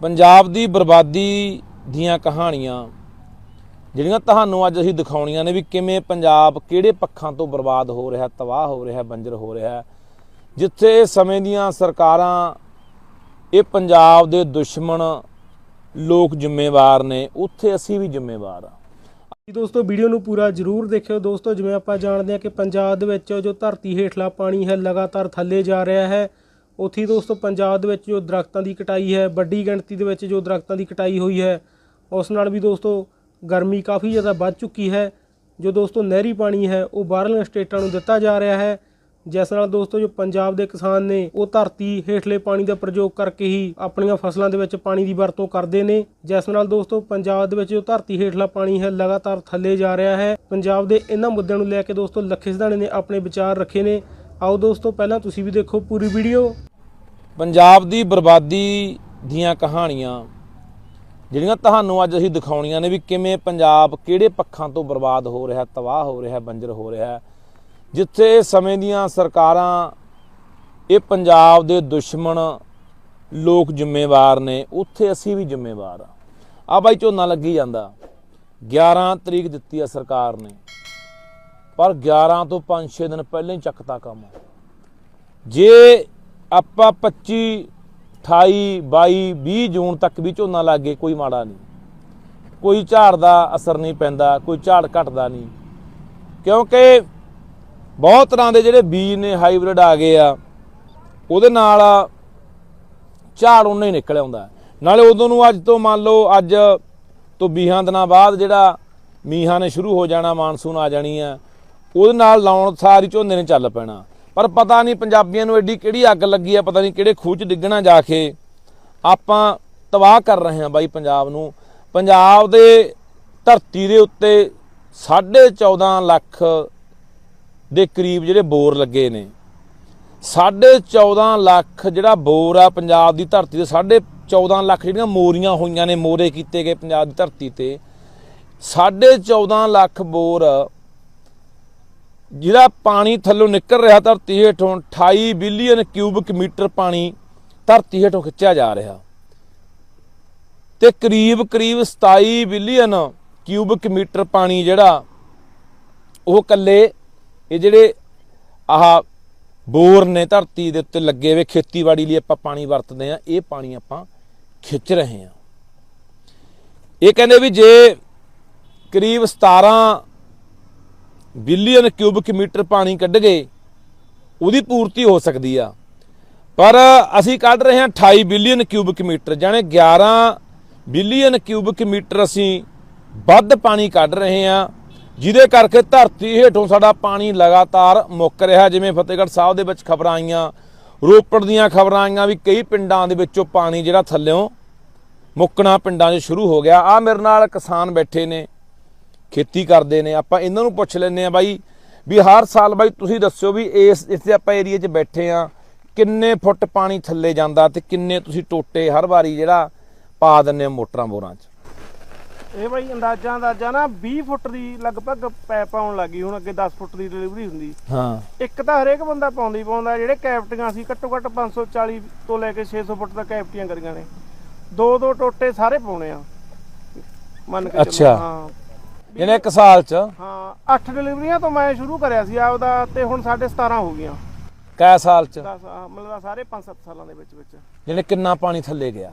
ਪੰਜਾਬ ਦੀ ਬਰਬਾਦੀ ਦੀਆਂ ਕਹਾਣੀਆਂ, ਜਿਹੜੀਆਂ ਤੁਹਾਨੂੰ ਅੱਜ ਅਸੀਂ ਦਿਖਾਉਣੀਆਂ ਨੇ ਵੀ ਕਿਵੇਂ ਪੰਜਾਬ ਕਿਹੜੇ ਪੱਖਾਂ ਤੋਂ ਬਰਬਾਦ ਹੋ ਰਿਹਾ, ਤਬਾਹ ਹੋ ਰਿਹਾ, ਬੰਜਰ ਹੋ ਰਿਹਾ ਜਿੱਥੇ ਸਮੇਂ ਦੀਆਂ ਸਰਕਾਰਾਂ, ਇਹ ਪੰਜਾਬ ਦੇ ਦੁਸ਼ਮਣ ਲੋਕ ਜ਼ਿੰਮੇਵਾਰ ਨੇ, ਉੱਥੇ ਅਸੀਂ ਵੀ ਜ਼ਿੰਮੇਵਾਰ ਆ ਜੀ ਦੋਸਤੋ, ਵੀਡੀਓ ਨੂੰ ਪੂਰਾ ਜ਼ਰੂਰ ਦੇਖਿਓ। ਦੋਸਤੋ, ਜਿਵੇਂ ਆਪਾਂ ਜਾਣਦੇ ਹਾਂ ਕਿ ਪੰਜਾਬ ਦੇ ਵਿੱਚ ਜੋ ਧਰਤੀ ਹੇਠਲਾ ਪਾਣੀ ਹੈ, ਲਗਾਤਾਰ ਥੱਲੇ ਜਾ ਰਿਹਾ ਹੈ। ਉੱਥੇ ਦੋਸਤੋ ਪੰਜਾਬ ਦੇ ਵਿੱਚ ਜੋ ਦਰਖਤਾਂ ਦੀ ਕਟਾਈ ਹੈ, ਵੱਡੀ ਗਿਣਤੀ ਦੇ ਵਿੱਚ ਜੋ ਦਰਖਤਾਂ ਦੀ ਕਟਾਈ ਹੋਈ ਹੈ, ਉਸ ਨਾਲ ਵੀ ਦੋਸਤੋ ਗਰਮੀ ਕਾਫੀ ਜ਼ਿਆਦਾ ਵੱਧ ਚੁੱਕੀ ਹੈ। ਜੋ ਦੋਸਤੋ ਨਹਿਰੀ ਪਾਣੀ ਹੈ, ਉਹ ਬਾਹਰਲੀਆਂ ਸਟੇਟਾਂ ਨੂੰ ਦਿੱਤਾ ਜਾ ਰਿਹਾ ਹੈ। ਜਿਸ ਨਾਲ ਦੋਸਤੋ ਜੋ ਪੰਜਾਬ ਦੇ ਕਿਸਾਨ ਨੇ, ਉਹ ਧਰਤੀ ਹੇਠਲੇ ਪਾਣੀ ਦਾ ਪ੍ਰਯੋਗ ਕਰਕੇ ਹੀ ਆਪਣੀਆਂ ਫਸਲਾਂ ਦੇ ਵਿੱਚ ਪਾਣੀ ਦੀ ਵਰਤੋਂ ਕਰਦੇ ਨੇ। ਜਿਸ ਨਾਲ ਦੋਸਤੋ ਪੰਜਾਬ ਦੇ ਵਿੱਚ ਜੋ ਧਰਤੀ ਹੇਠਲਾ ਪਾਣੀ ਹੈ, ਲਗਾਤਾਰ ਥੱਲੇ ਜਾ ਰਿਹਾ ਹੈ। ਪੰਜਾਬ ਦੇ ਇਹਨਾਂ ਮੁੱਦਿਆਂ ਨੂੰ ਲੈ ਕੇ ਦੋਸਤੋ ਲੱਖੇ ਸਿਧਾਣੇ ਨੇ ਆਪਣੇ ਵਿਚਾਰ ਰੱਖੇ ਨੇ। ਆਓ ਦੋਸਤੋ, ਪਹਿਲਾਂ ਤੁਸੀਂ ਵੀ ਦੇਖੋ ਪੂਰੀ ਵੀਡੀਓ। ਪੰਜਾਬ ਦੀ ਬਰਬਾਦੀ ਦੀਆਂ ਕਹਾਣੀਆਂ, ਜਿਹੜੀਆਂ ਤੁਹਾਨੂੰ ਅੱਜ ਅਸੀਂ ਦਿਖਾਉਣੀਆਂ ਨੇ ਵੀ ਕਿਵੇਂ ਪੰਜਾਬ ਕਿਹੜੇ ਪੱਖਾਂ ਤੋਂ ਬਰਬਾਦ ਹੋ ਰਿਹਾ, ਤਬਾਹ ਹੋ ਰਿਹਾ, ਬੰਜਰ ਹੋ ਰਿਹਾ ਜਿੱਥੇ ਸਮੇਂ ਦੀਆਂ ਸਰਕਾਰਾਂ, ਇਹ ਪੰਜਾਬ ਦੇ ਦੁਸ਼ਮਣ ਲੋਕ ਜ਼ਿੰਮੇਵਾਰ ਨੇ, ਉੱਥੇ ਅਸੀਂ ਵੀ ਜ਼ਿੰਮੇਵਾਰ ਆ ਆ ਬਾਈ ਝੋਨਾ ਲੱਗੀ ਜਾਂਦਾ। 11 ਤਰੀਕ ਦਿੱਤੀ ਆ ਸਰਕਾਰ ਨੇ। ਪਰ 11 ਤੋਂ 5-6 ਦਿਨ ਪਹਿਲਾਂ ਹੀ ਚੱਕਤਾ ਕੰਮ। ਜੇ ਆਪਾਂ 25 28 22 20 ਜੂਨ ਤੱਕ ਵੀ ਝੋਨਾ ਲਾਗੇ ਕੋਈ ਮਾੜਾ ਨਹੀਂ। ਕੋਈ ਝਾੜ ਦਾ ਅਸਰ ਨਹੀਂ ਪੈਂਦਾ, ਕੋਈ ਝਾੜ ਘਟਦਾ ਨਹੀਂ। ਕਿਉਂਕਿ ਬਹੁਤ ਤਰ੍ਹਾਂ ਦੇ ਜਿਹੜੇ ਬੀਜ ਨੇ, ਹਾਈਬ੍ਰਿਡ ਆ ਗਏ ਆ, ਉਹਦੇ ਨਾਲ ਝਾੜ ਉਹਨਾਂ ਹੀ ਨਿਕਲ ਆਉਂਦਾ। ਨਾਲੇ ਉਦੋਂ ਨੂੰ ਅੱਜ ਤੋਂ ਮੰਨ ਲਓ, ਅੱਜ ਤੋਂ 20 ਦਿਨਾਂ ਬਾਅਦ ਜਿਹੜਾ ਮੀਂਹਾਂ ਨੇ ਸ਼ੁਰੂ ਹੋ ਜਾਣਾ, ਮਾਨਸੂਨ ਆ ਜਾਣੀ ਆ, ਉਹਦੇ ਨਾਲ ਲਾਉਣ ਸਾਰੀ ਝੋਨੇ ਨੇ ਚੱਲ ਪੈਣਾ। ਪਰ ਪਤਾ ਨਹੀਂ ਪੰਜਾਬੀਆਂ ਨੂੰ ਐਡੀ ਕਿਹੜੀ ਅੱਗ ਲੱਗੀ ਆ, ਪਤਾ ਨਹੀਂ ਕਿਹੜੇ ਖੂਹ 'ਚ ਡਿੱਗਣਾ ਜਾ ਕੇ। ਆਪਾਂ ਤਬਾਹ ਕਰ ਰਹੇ ਹਾਂ ਬਾਈ ਪੰਜਾਬ ਨੂੰ। ਪੰਜਾਬ ਦੇ ਧਰਤੀ ਦੇ ਉੱਤੇ 14.5 ਲੱਖ ਦੇ ਕਰੀਬ ਜਿਹੜੇ ਬੋਰ ਲੱਗੇ ਨੇ। 14.5 ਲੱਖ ਜਿਹੜਾ ਬੋਰ ਆ ਪੰਜਾਬ ਦੀ ਧਰਤੀ ਤੇ 14.5 ਲੱਖ ਜਿਹੜੀਆਂ ਮੋਰੀਆਂ ਹੋਈਆਂ ਨੇ, ਮੋਰੇ ਕੀਤੇ ਗਏ ਪੰਜਾਬ ਦੀ ਧਰਤੀ ਤੇ। 14.5 ਲੱਖ ਬੋਰ ਜਿਹੜਾ ਪਾਣੀ ਥੱਲੋਂ ਨਿਕਲ ਰਿਹਾ ਧਰਤੀ ਹੇਠੋਂ 28 ਬਿਲੀਅਨ ਕਿਊਬਿਕ ਮੀਟਰ ਪਾਣੀ ਧਰਤੀ ਹੇਠੋਂ ਖਿੱਚਿਆ ਜਾ ਰਿਹਾ। ਤੇ ਕਰੀਬ ਕਰੀਬ 27 ਬਿਲੀਅਨ ਕਿਊਬਿਕ ਮੀਟਰ ਪਾਣੀ ਜਿਹੜਾ, ਉਹ ਕੱਲੇ ਇਹ ਜਿਹੜੇ ਆਹ ਬੋਰ ਨੇ ਧਰਤੀ ਦੇ ਉੱਤੇ ਲੱਗੇ ਹੋਏ ਖੇਤੀਬਾੜੀ ਲਈ ਆਪਾਂ ਪਾਣੀ ਵਰਤਦੇ ਆ ਇਹ ਪਾਣੀ ਆਪਾਂ ਖਿੱਚ ਰਹੇ ਆ ਇਹ ਕਹਿੰਦੇ ਵੀ ਜੇ ਕਰੀਬ 17 ਬਿਲੀਅਨ ਕਿਊਬਿਕ ਮੀਟਰ ਪਾਣੀ ਕੱਢ ਗਏ ਉਹਦੀ ਪੂਰਤੀ ਹੋ ਸਕਦੀ ਆ। ਪਰ ਅਸੀਂ ਕੱਢ ਰਹੇ ਹਾਂ 28 ਬਿਲੀਅਨ ਕਿਊਬਿਕ ਮੀਟਰ ਜਾਨੇ 11 ਬਿਲੀਅਨ ਕਿਊਬਿਕ ਮੀਟਰ ਅਸੀਂ ਵੱਧ ਪਾਣੀ ਕੱਢ ਰਹੇ ਹਾਂ, ਜਿਹਦੇ ਕਰਕੇ ਧਰਤੀ ਹੇਠੋਂ ਸਾਡਾ ਪਾਣੀ ਲਗਾਤਾਰ ਮੁੱਕ ਰਿਹਾ। ਜਿਵੇਂ ਫਤਿਹਗੜ੍ਹ ਸਾਹਿਬ ਦੇ ਵਿੱਚ ਖਬਰਾਂ ਆਈਆਂ, ਰੋਪੜ ਦੀਆਂ ਖਬਰਾਂ ਆਈਆਂ ਵੀ ਕਈ ਪਿੰਡਾਂ ਦੇ ਵਿੱਚੋਂ ਪਾਣੀ ਜਿਹੜਾ ਥੱਲਿਓਂ ਮੁੱਕਣਾ ਪਿੰਡਾਂ 'ਚ ਸ਼ੁਰੂ ਹੋ ਗਿਆ। ਆ ਮੇਰੇ ਨਾਲ ਕਿਸਾਨ ਬੈਠੇ ਨੇ। ਖੇਤੀ ਕਰਦੇ ਨੇ ਆਪਾਂ ਇਹਨਾਂ ਨੂੰ ਪੁੱਛ ਲੈਂਦੇ ਆ ਬਾਈ ਵੀ ਹਰ ਸਾਲ ਬਾਈ ਤੁਸੀਂ ਦੱਸਿਓ ਵੀ ਇਸ ਇੱਥੇ ਆਪਾਂ ਏਰੀਆ 'ਚ ਬੈਠੇ ਆ ਕਿੰਨੇ ਫੁੱਟ ਪਾਣੀ ਥੱਲੇ ਜਾਂਦਾ ਤੇ ਕਿੰਨੇ ਤੁਸੀਂ ਟੋਟੇ ਹਰ ਵਾਰੀ ਜਿਹੜਾ ਪਾ ਹੋ ਮੋਟਰਾਂ ਬੋਰਾਂ 'ਚ? ਇਹ ਬਾਈ ਅੰਦਾਜ਼ਾ ਅੰਦਾਜ਼ਾ ਨਾ 20 ਫੁੱਟ ਦੀ ਲਗਭਗ ਪੈਪ ਆਉਣ ਲੱਗੀ ਹੁਣ ਅੱਗੇ 10 ਫੁੱਟ ਦੀ ਡਿਲੀਵਰੀ ਹੁੰਦੀ। ਹਾਂ। ਇੱਕ ਤਾਂ ਹਰੇਕ ਬੰਦਾ ਪਾਉਂਦੀ ਪਾਉਂਦਾ ਜਿਹੜੇ ਕੈਪਟੀਆਂ ਸੀ ਘੱਟੋ ਘੱਟ 540 ਤੋਂ ਲੈ ਕੇ 600 ਫੁੱਟ ਤੱਕ ਕੈਪਟੀਆਂ ਕਰੀਆਂ ਨੇ। ਦੋ ਦੋ ਟੋਟੇ ਸਾਰੇ ਪਾਉਣੇ ਆ। ਮੰਨ ਕੇ ਚੱਲੋ। ਅੱਛਾ। ਹਾਂ। ਜਿਹਨੇ ਇੱਕ ਸਾਲ 'ਚ। ਹਾਂ 8 ਡਿਲੀਵਰੀਆਂ ਤੋਂ ਮੈਂ ਸ਼ੁਰੂ ਕਰਿਆ ਸੀ ਆਪਦਾ ਤੇ ਹੁਣ ਸਾਡੇ 17 ਹੋ ਗਈਆਂ। ਕੈ ਸਾਲ 'ਚ? 10 ਮਤਲਬ ਸਾਰੇ 5-7 ਸਾਲਾਂ ਦੇ ਵਿੱਚ ਵਿੱਚ। ਜਿਹਨੇ ਕਿੰਨਾ ਪਾਣੀ ਥੱਲੇ ਗਿਆ।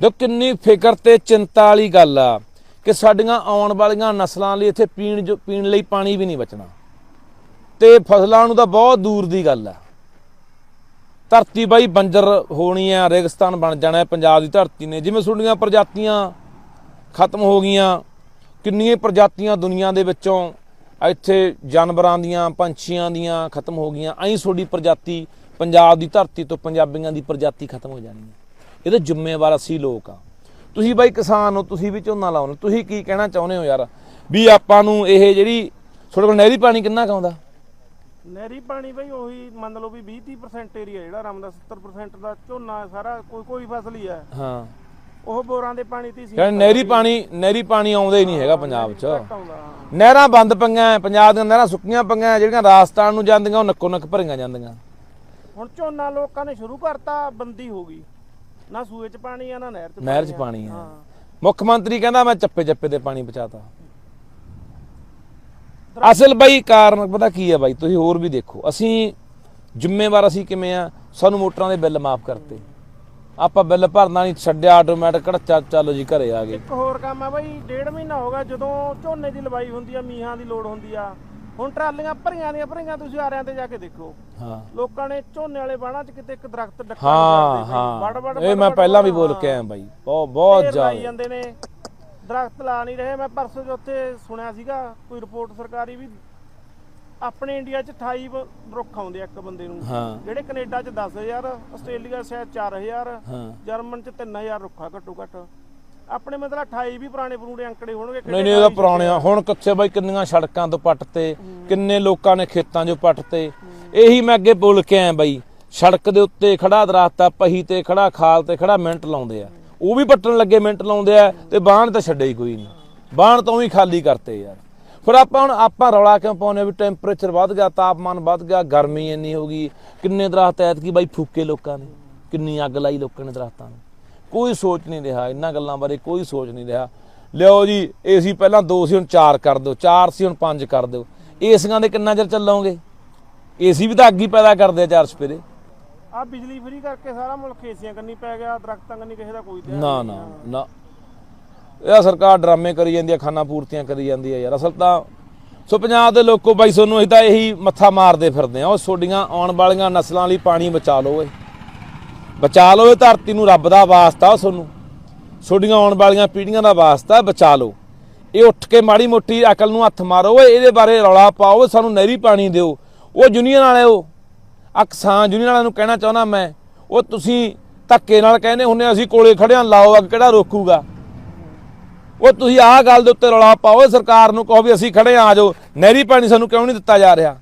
ਜੋ ਕਿੰਨੀ ਫਿਕਰ ਤੇ ਚਿੰਤਾ ਵਾਲੀ ਗੱਲ ਆ ਕਿ ਸਾਡੀਆਂ ਆਉਣ ਵਾਲੀਆਂ ਨਸਲਾਂ ਲਈ ਇੱਥੇ ਪੀਣ ਜੋ ਪੀਣ ਲਈ ਪਾਣੀ ਵੀ ਨਹੀਂ ਬਚਣਾ। ਤੇ ਫਸਲਾਂ ਨੂੰ ਤਾਂ ਬਹੁਤ ਦੂਰ ਦੀ ਗੱਲ ਆ। ਧਰਤੀ ਬਾਈ ਬੰਜਰ ਹੋਣੀ ਆ ਰੇਗਿਸਤਾਨ ਬਣ ਜਾਣਾ ਪੰਜਾਬ ਦੀ ਧਰਤੀ ਨੇ। ਜਿਵੇਂ ਸੁਣੀਆਂ ਪ੍ਰਜਾਤੀਆਂ ਖਤਮ ਹੋ ਗਈਆਂ ਕਿੰਨੀਆਂ ਪ੍ਰਜਾਤੀਆਂ ਦੁਨੀਆ ਦੇ ਵਿੱਚੋਂ ਇੱਥੇ ਜਾਨਵਰਾਂ ਦੀਆਂ ਪੰਛੀਆਂ ਦੀਆਂ ਖਤਮ ਹੋ ਗਈਆਂ ਐਂ ਤੁਹਾਡੀ ਪ੍ਰਜਾਤੀ ਪੰਜਾਬ ਦੀ ਧਰਤੀ ਤੋਂ ਪੰਜਾਬੀਆਂ ਦੀ ਪ੍ਰਜਾਤੀ ਖਤਮ ਹੋ ਜਾਣੀ ਹੈ। ਇਹਦੇ ਜ਼ਿੰਮੇਵਾਰ ਅਸੀਂ ਲੋਕ ਆ। ਤੁਸੀਂ ਬਾਈ ਕਿਸਾਨ ਹੋ ਤੁਸੀਂ ਵੀ ਝੋਨਾ ਲਾਉਣੇ ਤੁਸੀਂ ਕੀ ਕਹਿਣਾ ਚਾਹੁੰਦੇ ਹੋ ਯਾਰ? ਵੀ ਆਪਾਂ ਨੂੰ ਇਹ ਜਿਹੜੀ ਤੁਹਾਡੇ ਕੋਲ ਨਹਿਰੀ ਪਾਣੀ ਕਿੰਨਾ ਕੁ ਆਉਂਦਾ? ਨਹਿਰੀ ਪਾਣੀ ਬਈ ਉਹੀ ਮੰਨ ਲਓ ਵੀ 20-30% ਏਰੀਆ ਜਿਹੜਾ ਰਮ ਦਾ 70% ਦਾ ਝੋਨਾ ਸਾਰਾ ਕੋਈ ਕੋਈ ਫਸਲ ਹੀ ਹੈ। ਹਾਂ। ਉਹ ਬੋਰਾਂ ਦੇ ਪਾਣੀ ਤੇ ਸੀ। ਕਹਿੰਦੇ ਨਹਿਰੀ ਪਾਣੀ ਨਹਿਰੀ ਪਾਣੀ ਆਉਂਦਾ ਹੀ ਨਹੀਂ ਹੈਗਾ ਪੰਜਾਬ 'ਚ। ਨਹਿਰਾਂ ਬੰਦ ਪਈਆਂ ਪੰਜਾਬ ਦੀਆਂ ਨਹਿਰਾਂ ਸੁੱਕੀਆਂ ਪਈਆਂ ਜਿਹੜੀਆਂ ਰਾਜਸਥਾਨ ਨੂੰ ਜਾਂਦੀਆਂ ਉਹ ਨੱਕੋ ਨੱਕ ਭਰੀਆਂ ਜਾਂਦੀਆਂ। ਹੁਣ ਝੋਨਾ ਲੋਕਾਂ ਨੇ ਸ਼ੁਰੂ ਕਰਤਾ ਬੰਦੀ ਹੋ ਗਈ। ਨਾ ਸੂਏ ਚ ਪਾਣੀ ਆ ਨਾ ਨਹਿਰ ਚ ਨਹਿਰ 'ਚ ਆ। ਪਾਣੀ ਆ। ਮੁੱਖ ਮੰਤਰੀ ਕਹਿੰਦਾ ਮੈਂ ਚੱਪੇ ਚੱਪੇ ਤੇ ਪਾਣੀ ਬਚਾਤਾ ਅਸਲ ਬਈ ਕਾਰਨ ਪਤਾ ਕੀ ਹੈ ਬਾਈ ਤੁਸੀਂ ਹੋਰ ਵੀ ਦੇਖੋ। ਅਸੀਂ ਜ਼ਿੰਮੇਵਾਰ ਅਸੀਂ ਕਿਵੇਂ ਆ? ਸਾਨੂੰ ਮੋਟਰਾਂ ਦੇ ਬਿੱਲ ਮਾਫ ਕਰਤੇ। ਆਪਾਂ ਬਿੱਲ ਭਰਨਾ ਨਹੀਂ ਛੱਡਿਆ ਆਟੋਮੈਟਿਕ ਘੜਚਾ ਚੱਲੋ ਜੀ ਘਰੇ ਆ ਗਏ। ਇੱਕ ਹੋਰ ਕੰਮ ਆ ਬਾਈ ਡੇਢ ਮਹੀਨਾ ਹੋ ਗਿਆ ਜਦੋਂ ਝੋਨੇ ਦੀ ਲਵਾਈ ਹੁੰਦੀ ਆ ਮੀਹਾਂ ਦੀ ਲੋੜ ਹੁੰਦੀ ਆ। ਹੁਣ ਟਰਾਲੀਆਂ ਭਰੀਆਂ ਦੀਆਂ ਭਰੀਆਂ ਤੁਸੀਂ ਆਰਿਆਂ ਤੇ ਜਾ ਕੇ ਦੇਖੋ। ਹਾਂ। ਲੋਕਾਂ ਨੇ ਝੋਨੇ ਵਾਲੇ ਬਾਣਾ 'ਚ ਕਿਤੇ ਇੱਕ ਦਰਖਤ ਡੱਕਾ ਹਾਂ ਹਾਂ। ਇਹ ਮੈਂ ਪਹਿਲਾਂ ਵੀ ਬੋਲ ਕੇ ਆਇਆ ਬਾਈ। ਬਹੁਤ ਬਹੁਤ ਜ਼ਿਆਦਾ। ਜਾਂਦੇ ਨੇ। ਦਰਖਤ ਲਾ ਨਹੀਂ ਰਹੇ। ਮੈਂ ਪਰਸੋਂ ਜੋ ਉੱਥੇ ਸੁਣਿਆ ਸੀਗਾ ਕੋਈ ਰਿਪੋਰਟ ਸਰਕਾਰੀ ਵੀ ਆਪਣੇ ਇੰਡੀਆ 'ਚ 28 ਬ- ਰੁੱਖ ਆਉਂਦੇ ਆ ਇੱਕ ਬੰਦੇ ਨੂੰ। ਹਾਂ। ਜਿਹੜੇ ਕੈਨੇਡਾ 'ਚ 10000 ਆਸਟ੍ਰੇਲੀਆ 'ਚ ਸ਼ਾਇਦ 4000 ਹਾਂ। ਜਰਮਨ 'ਚ 3000 ਰੁੱਖਾ ਘੱਟੋ ਘੱਟ ਆਪਣੇ ਮਤਲਬ 28 ਵੀ ਪੁਰਾਣੇ ਪੁਰਾਣੇ ਅੰਕੜੇ ਹੋਣਗੇ ਨਹੀਂ ਨਹੀਂ ਇਹਦਾ ਪੁਰਾਣੇ ਆ ਹੁਣ ਕਿੱਥੇ ਬਾਈ ਕਿੰਨੀਆਂ ਸੜਕਾਂ ਤੋਂ ਪੱਟ ਤੇ ਕਿੰਨੇ ਲੋਕਾਂ ਨੇ ਖੇਤਾਂ 'ਚੋਂ ਪੱਟ ਤੇ ਇਹੀ ਮੈਂ ਅੱਗੇ ਬੋਲ ਕੇ ਆਇਆ ਬਾਈ ਸੜਕ ਦੇ ਉੱਤੇ ਖੜਾ ਦਰਖਤ ਆ ਪਹੀ ਤੇ ਖੜਾ ਖਾਲ ਤੇ ਖੜਾ ਮਿੰਟ ਲਾਉਂਦੇ ਆ। ਉਹ ਵੀ ਪੱਟਣ ਲੱਗੇ ਮਿੰਟ ਲਾਉਂਦੇ ਆ ਤੇ ਬਾਣ ਤਾਂ ਛੱਡੇ ਹੀ ਕੋਈ ਨਹੀਂ। ਬਾਣ ਤੋਂ ਵੀ ਖਾਲੀ ਕਰਤੇ ਯਾਰ। ਫਿਰ ਆਪਾਂ ਹੁਣ ਆਪਾਂ ਰੌਲਾ ਕਿਉਂ ਪਾਉਨੇ ਵੀ ਟੈਂਪਰੇਚਰ ਵੱਧ ਗਿਆ ਤਾਪਮਾਨ ਵੱਧ ਗਿਆ ਗਰਮੀ ਇੰਨੀ ਹੋ ਗਈ ਕਿੰਨੇ ਦਰਖਤ ਐਤਕੀ ਬਾਈ ਫੂਕੇ ਲੋਕਾਂ ਨੇ ਕਿੰਨੀ ਅੱਗ ਲਾਈ ਲੋਕਾਂ ਨੇ ਦਰਖਤਾਂ ਨੂੰ। ਕੋਈ ਸੋਚ ਨਹੀਂ ਰਿਹਾ ਇਹਨਾਂ ਗੱਲਾਂ ਬਾਰੇ ਕੋਈ ਸੋਚ ਨਹੀਂ ਰਿਹਾ। ਲਿਓ ਜੀ ਏਸੀ ਪਹਿਲਾਂ 2 ਸੀ ਹੁਣ 4 ਕਰ ਦਿਓ 4 ਸੀ ਹੁਣ 5 ਕਰ ਦਿਓ। ਏਸੀਆਂ ਦੇ ਕਿੰਨਾ ਚਿਰ ਚੱਲੋਗੇ? ਏਸੀ ਵੀ ਤਾਂ ਅੱਗ ਹੀ ਪੈਦਾ ਕਰਦੇ ਆ ਚਾਰ ਸਪੇਰੇ ਆ ਬਿਜਲੀ ਫਰੀ ਕਰਕੇ ਸਾਰਾ ਮੁਲਕ ਏਸੀਆਂ ਕੰਨੀ ਪੈ ਗਿਆ ਦਰਖਤਾਂ ਕੰਨੀ ਕਿਸੇ ਦਾ ਕੋਈ ਧਿਆਨ ਨਾ ਨਾ ਨਾ। ਇਹ ਸਰਕਾਰ ਡਰਾਮੇ ਕਰੀ ਜਾਂਦੀ ਆ, ਖਾਨਾ ਪੂਰਤੀਆਂ ਕਰੀ ਜਾਂਦੀ ਆ ਯਾਰ। ਅਸਲ ਤਾਂ ਸੋ ਪੰਜਾਬ ਦੇ ਲੋਕੋ ਬਾਈ ਤੁਹਾਨੂੰ ਅਸੀਂ ਤਾਂ ਇਹੀ ਮੱਥਾ ਮਾਰਦੇ ਫਿਰਦੇ ਆ। ਉਹ ਤੁਹਾਡੀਆਂ ਆਉਣ ਵਾਲੀਆਂ ਨਸਲਾਂ ਲਈ ਪਾਣੀ ਬਚਾ ਲਓ ਓਏ। ਬਚਾ ਲਓ ਇਹ ਧਰਤੀ ਨੂੰ ਰੱਬ ਦਾ ਵਾਸਤਾ ਤੁਹਾਨੂੰ ਤੁਹਾਡੀਆਂ ਆਉਣ ਵਾਲੀਆਂ ਪੀੜ੍ਹੀਆਂ ਦਾ ਵਾਸਤਾ ਬਚਾ ਲਓ। ਇਹ ਉੱਠ ਕੇ ਮਾੜੀ ਮੋਟੀ ਅਕਲ ਨੂੰ ਹੱਥ ਮਾਰੋ ਓਏ, ਇਹਦੇ ਬਾਰੇ ਰੌਲਾ ਪਾਓ ਸਾਨੂੰ ਨਹਿਰੀ ਪਾਣੀ ਦਿਓ। ਉਹ ਯੂਨੀਅਨ ਉਹ ਆ ਕਿਸਾਨ ਯੂਨੀਅਨ ਵਾਲਿਆਂ ਨੂੰ ਕਹਿਣਾ ਚਾਹੁੰਦਾ ਮੈਂ, ਉਹ ਤੁਸੀਂ ਧੱਕੇ ਨਾਲ ਕਹਿੰਦੇ ਹੁੰਨੇ ਅਸੀਂ ਕੋਲੇ ਖੜਿਆਂ ਲਾਓ ਅੱਗ ਕਿਹੜਾ ਰੋਕੂਗਾ? ਉਹ ਤੁਸੀਂ ਆਹ ਗੱਲ ਦੇ ਉੱਤੇ ਰੌਲਾ ਪਾਓ ਸਰਕਾਰ ਨੂੰ ਕਹੋ ਵੀ ਅਸੀਂ ਖੜੇ ਆ ਜਾਓ। ਨਹਿਰੀ ਪਾਣੀ ਸਾਨੂੰ ਕਿਉਂ ਨਹੀਂ ਦਿੱਤਾ ਜਾ ਰਿਹਾ?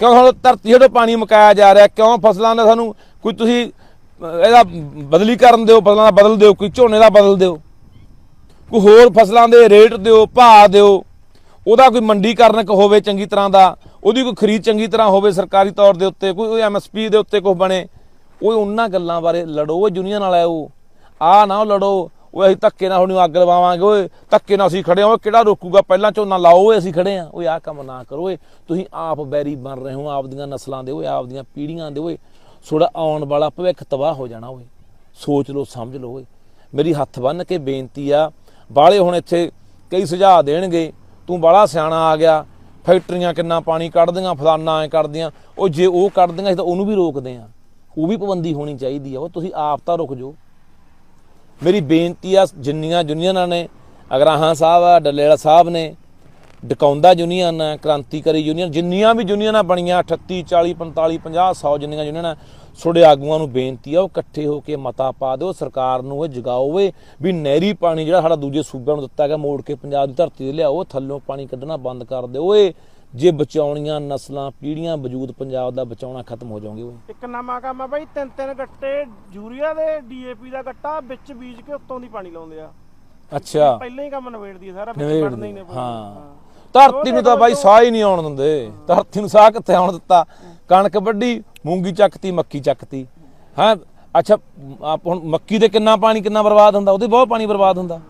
ਕਿਉਂ ਹੁਣ ਧਰਤੀ ਹੇਠੋਂ ਪਾਣੀ ਮੁਕਾਇਆ ਜਾ ਰਿਹਾ? ਕਿਉਂ ਫਸਲਾਂ ਦਾ ਸਾਨੂੰ ਕੋਈ ਤੁਸੀਂ ਇਹਦਾ ਬਦਲੀ ਕਰਨ ਦਿਓ, ਫਸਲਾਂ ਦਾ ਬਦਲ ਦਿਓ, ਕੋਈ ਝੋਨੇ ਦਾ ਬਦਲ ਦਿਓ? ਕੋਈ ਹੋਰ ਫਸਲਾਂ ਦੇ ਰੇਟ ਦਿਓ, ਭਾਅ ਦਿਓ? ਉਹਦਾ ਕੋਈ ਮੰਡੀਕਰਨ ਹੋਵੇ ਚੰਗੀ ਤਰ੍ਹਾਂ ਦਾ, ਉਹਦੀ ਕੋਈ ਖਰੀਦ ਚੰਗੀ ਤਰ੍ਹਾਂ ਹੋਵੇ ਸਰਕਾਰੀ ਤੌਰ ਦੇ ਉੱਤੇ, ਕੋਈ ਐਮਐਸਪੀ ਦੇ ਉੱਤੇ ਕੁਝ ਬਣੇ, ਉਹ ਉਹਨਾਂ ਗੱਲਾਂ ਬਾਰੇ ਲੜੋ, ਉਹ ਯੂਨੀਅਨ ਵਾਲਾ ਉਹ। ਆ ਨਾ ਉਹ ਲੜੋ ਉਹ ਅਸੀਂ ਧੱਕੇ ਨਾਲ ਤੁਹਾਨੂੰ ਅੱਗ ਲਵਾਵਾਂਗੇ, ਓਏ ਧੱਕੇ ਨਾਲ ਅਸੀਂ ਖੜੇ ਹਾਂ, ਓਏ ਕਿਹੜਾ ਰੋਕੂਗਾ? ਪਹਿਲਾਂ ਝੋਨਾ ਲਾਓ ਓਏ, ਅਸੀਂ ਖੜੇ ਹਾਂ। ਓਏ ਆਹ ਕੰਮ ਨਾ ਕਰੋ ਓਏ। ਤੁਸੀਂ ਆਪ ਬੈਰੀ ਬਣ ਰਹੇ ਹੋ ਆਪਦੀਆਂ ਨਸਲਾਂ ਦੇ ਓਏ, ਆਪਦੀਆਂ ਪੀੜ੍ਹੀਆਂ ਦੇ ਓਏ। ਥੋੜਾ ਆਉਣ ਵਾਲਾ ਭਵਿੱਖ ਤਬਾਹ ਹੋ ਜਾਣਾ ਓਏ। ਸੋਚ ਲਓ, ਸਮਝ ਲਓ ਓਏ। ਮੇਰੀ ਹੱਥ ਬੰਨ ਕੇ ਬੇਨਤੀ ਆ ਬਾਲੇ ਹੁਣ ਇੱਥੇ ਕਈ ਸੁਝਾਅ ਦੇਣਗੇ। ਤੂੰ ਬਾਲਾ ਸਿਆਣਾ ਆ ਗਿਆ, ਫੈਕਟਰੀਆਂ ਕਿੰਨਾ ਪਾਣੀ ਕੱਢਦੀਆਂ, ਫਲਾਨਾ ਐ ਕਰਦੀਆਂ। ਉਹ ਜੇ ਉਹ ਕੱਢਦੀਆਂ, ਅਸੀਂ ਤਾਂ ਉਹਨੂੰ ਵੀ ਰੋਕਦੇ ਆ ਉਹ ਵੀ ਪਾਬੰਦੀ ਹੋਣੀ ਚਾਹੀਦੀ ਆ। ਉਹ ਤੁਸੀਂ ਆਪ ਤਾਂ ਰੁਕ ਜਾਓ। ਮੇਰੀ ਬੇਨਤੀ ਆ ਜਿੰਨੀਆਂ ਯੂਨੀਅਨਾਂ ਨੇ ਅਗਰਾਹਾਂ ਸਾਹਿਬ ਆ ਡੱਲੇਵਾਲਾ ਸਾਹਿਬ ਨੇ ਡਕਾਉਂਦਾ ਯੂਨੀਅਨ ਆ, ਕ੍ਰਾਂਤੀਕਾਰੀ ਯੂਨੀਅਨ ਜਿੰਨੀਆਂ ਵੀ ਯੂਨੀਅਨਾਂ ਬਣੀਆਂ 38 40 45 50 100 ਜਿੰਨੀਆਂ ਯੂਨੀਅਨਾਂ ਛੋੜੇ ਆਗੂਆਂ ਨੂੰ ਬੇਨਤੀ ਆ ਉਹ ਇਕੱਠੇ ਹੋ ਕੇ ਮਤਾ ਪਾ ਦਿਓ ਸਰਕਾਰ ਨੂੰ ਇਹ ਜਗਾਓਵੇ ਵੀ ਨਹਿਰੀ ਪਾਣੀ ਜਿਹੜਾ ਸਾਡਾ ਦੂਜੇ ਸੂਬਿਆਂ ਨੂੰ ਦਿੱਤਾ ਗਿਆ ਮੋੜ ਕੇ ਪੰਜਾਬ ਦੀ ਧਰਤੀ ਤੇ ਲਿਆਓ ਥੱਲੋਂ ਪਾਣੀ ਕੱਢਣਾ ਬੰਦ ਕਰ ਦਿਓ ਓਏ। ਜੇ ਬਚਾਉਣੀਆਂ ਨਸਲਾਂ ਪੀੜ੍ਹੀਆਂ ਵਜੂਦ ਪੰਜਾਬ ਦਾ ਬਚਾਉਣਾ ਖਤਮ ਹੋ ਜਾਓਗੇ ਓਏ ਇੱਕ ਨਵਾਂ ਕੰਮ ਆ ਬਾਈ ਤਿੰਨ ਤਿੰਨ ਗੱਟੇ ਯੂਰੀਆ ਦੇ ਡੀਏਪੀ ਦਾ ਗੱਟਾ ਵਿੱਚ ਬੀਜ ਕੇ ਉੱਤੋਂ ਦੀ ਪਾਣੀ ਲਾਉਂਦੇ ਆ। ਅੱਛਾ। ਪਹਿਲਾਂ ਹੀ ਕੰਮ ਨਵੇੜਦੀ ਆ ਸਾਰਾ ਵਿੱਚ ਕੱਢਣਾ ਹੀ ਨੇ। ਹਾਂ। ਧਰਤੀ ਨੂੰ ਤਾਂ ਬਾਈ ਸਾਹ ਹੀ ਨਹੀਂ ਆਉਣ ਦਿੰਦੇ। ਧਰਤੀ ਨੂੰ ਸਾਹ ਕਿੱਥੇ ਆਉਣ ਦਿੱਤਾ? ਕਣਕ ਵੱਢੀ ਮੂੰਗੀ ਚੱਕਤੀ ਮੱਕੀ ਚੱਕਤੀ। ਹਾਂ? ਅੱਛਾ ਆਪ ਹੁਣ ਮੱਕੀ ਦੇ ਕਿੰਨਾ ਪਾਣੀ ਕਿੰਨਾ ਬਰਬਾਦ ਹੁੰਦਾ? ਉਹਦੇ ਬਹੁਤ ਪਾਣੀ ਬਰਬਾਦ ਹੁੰਦਾ।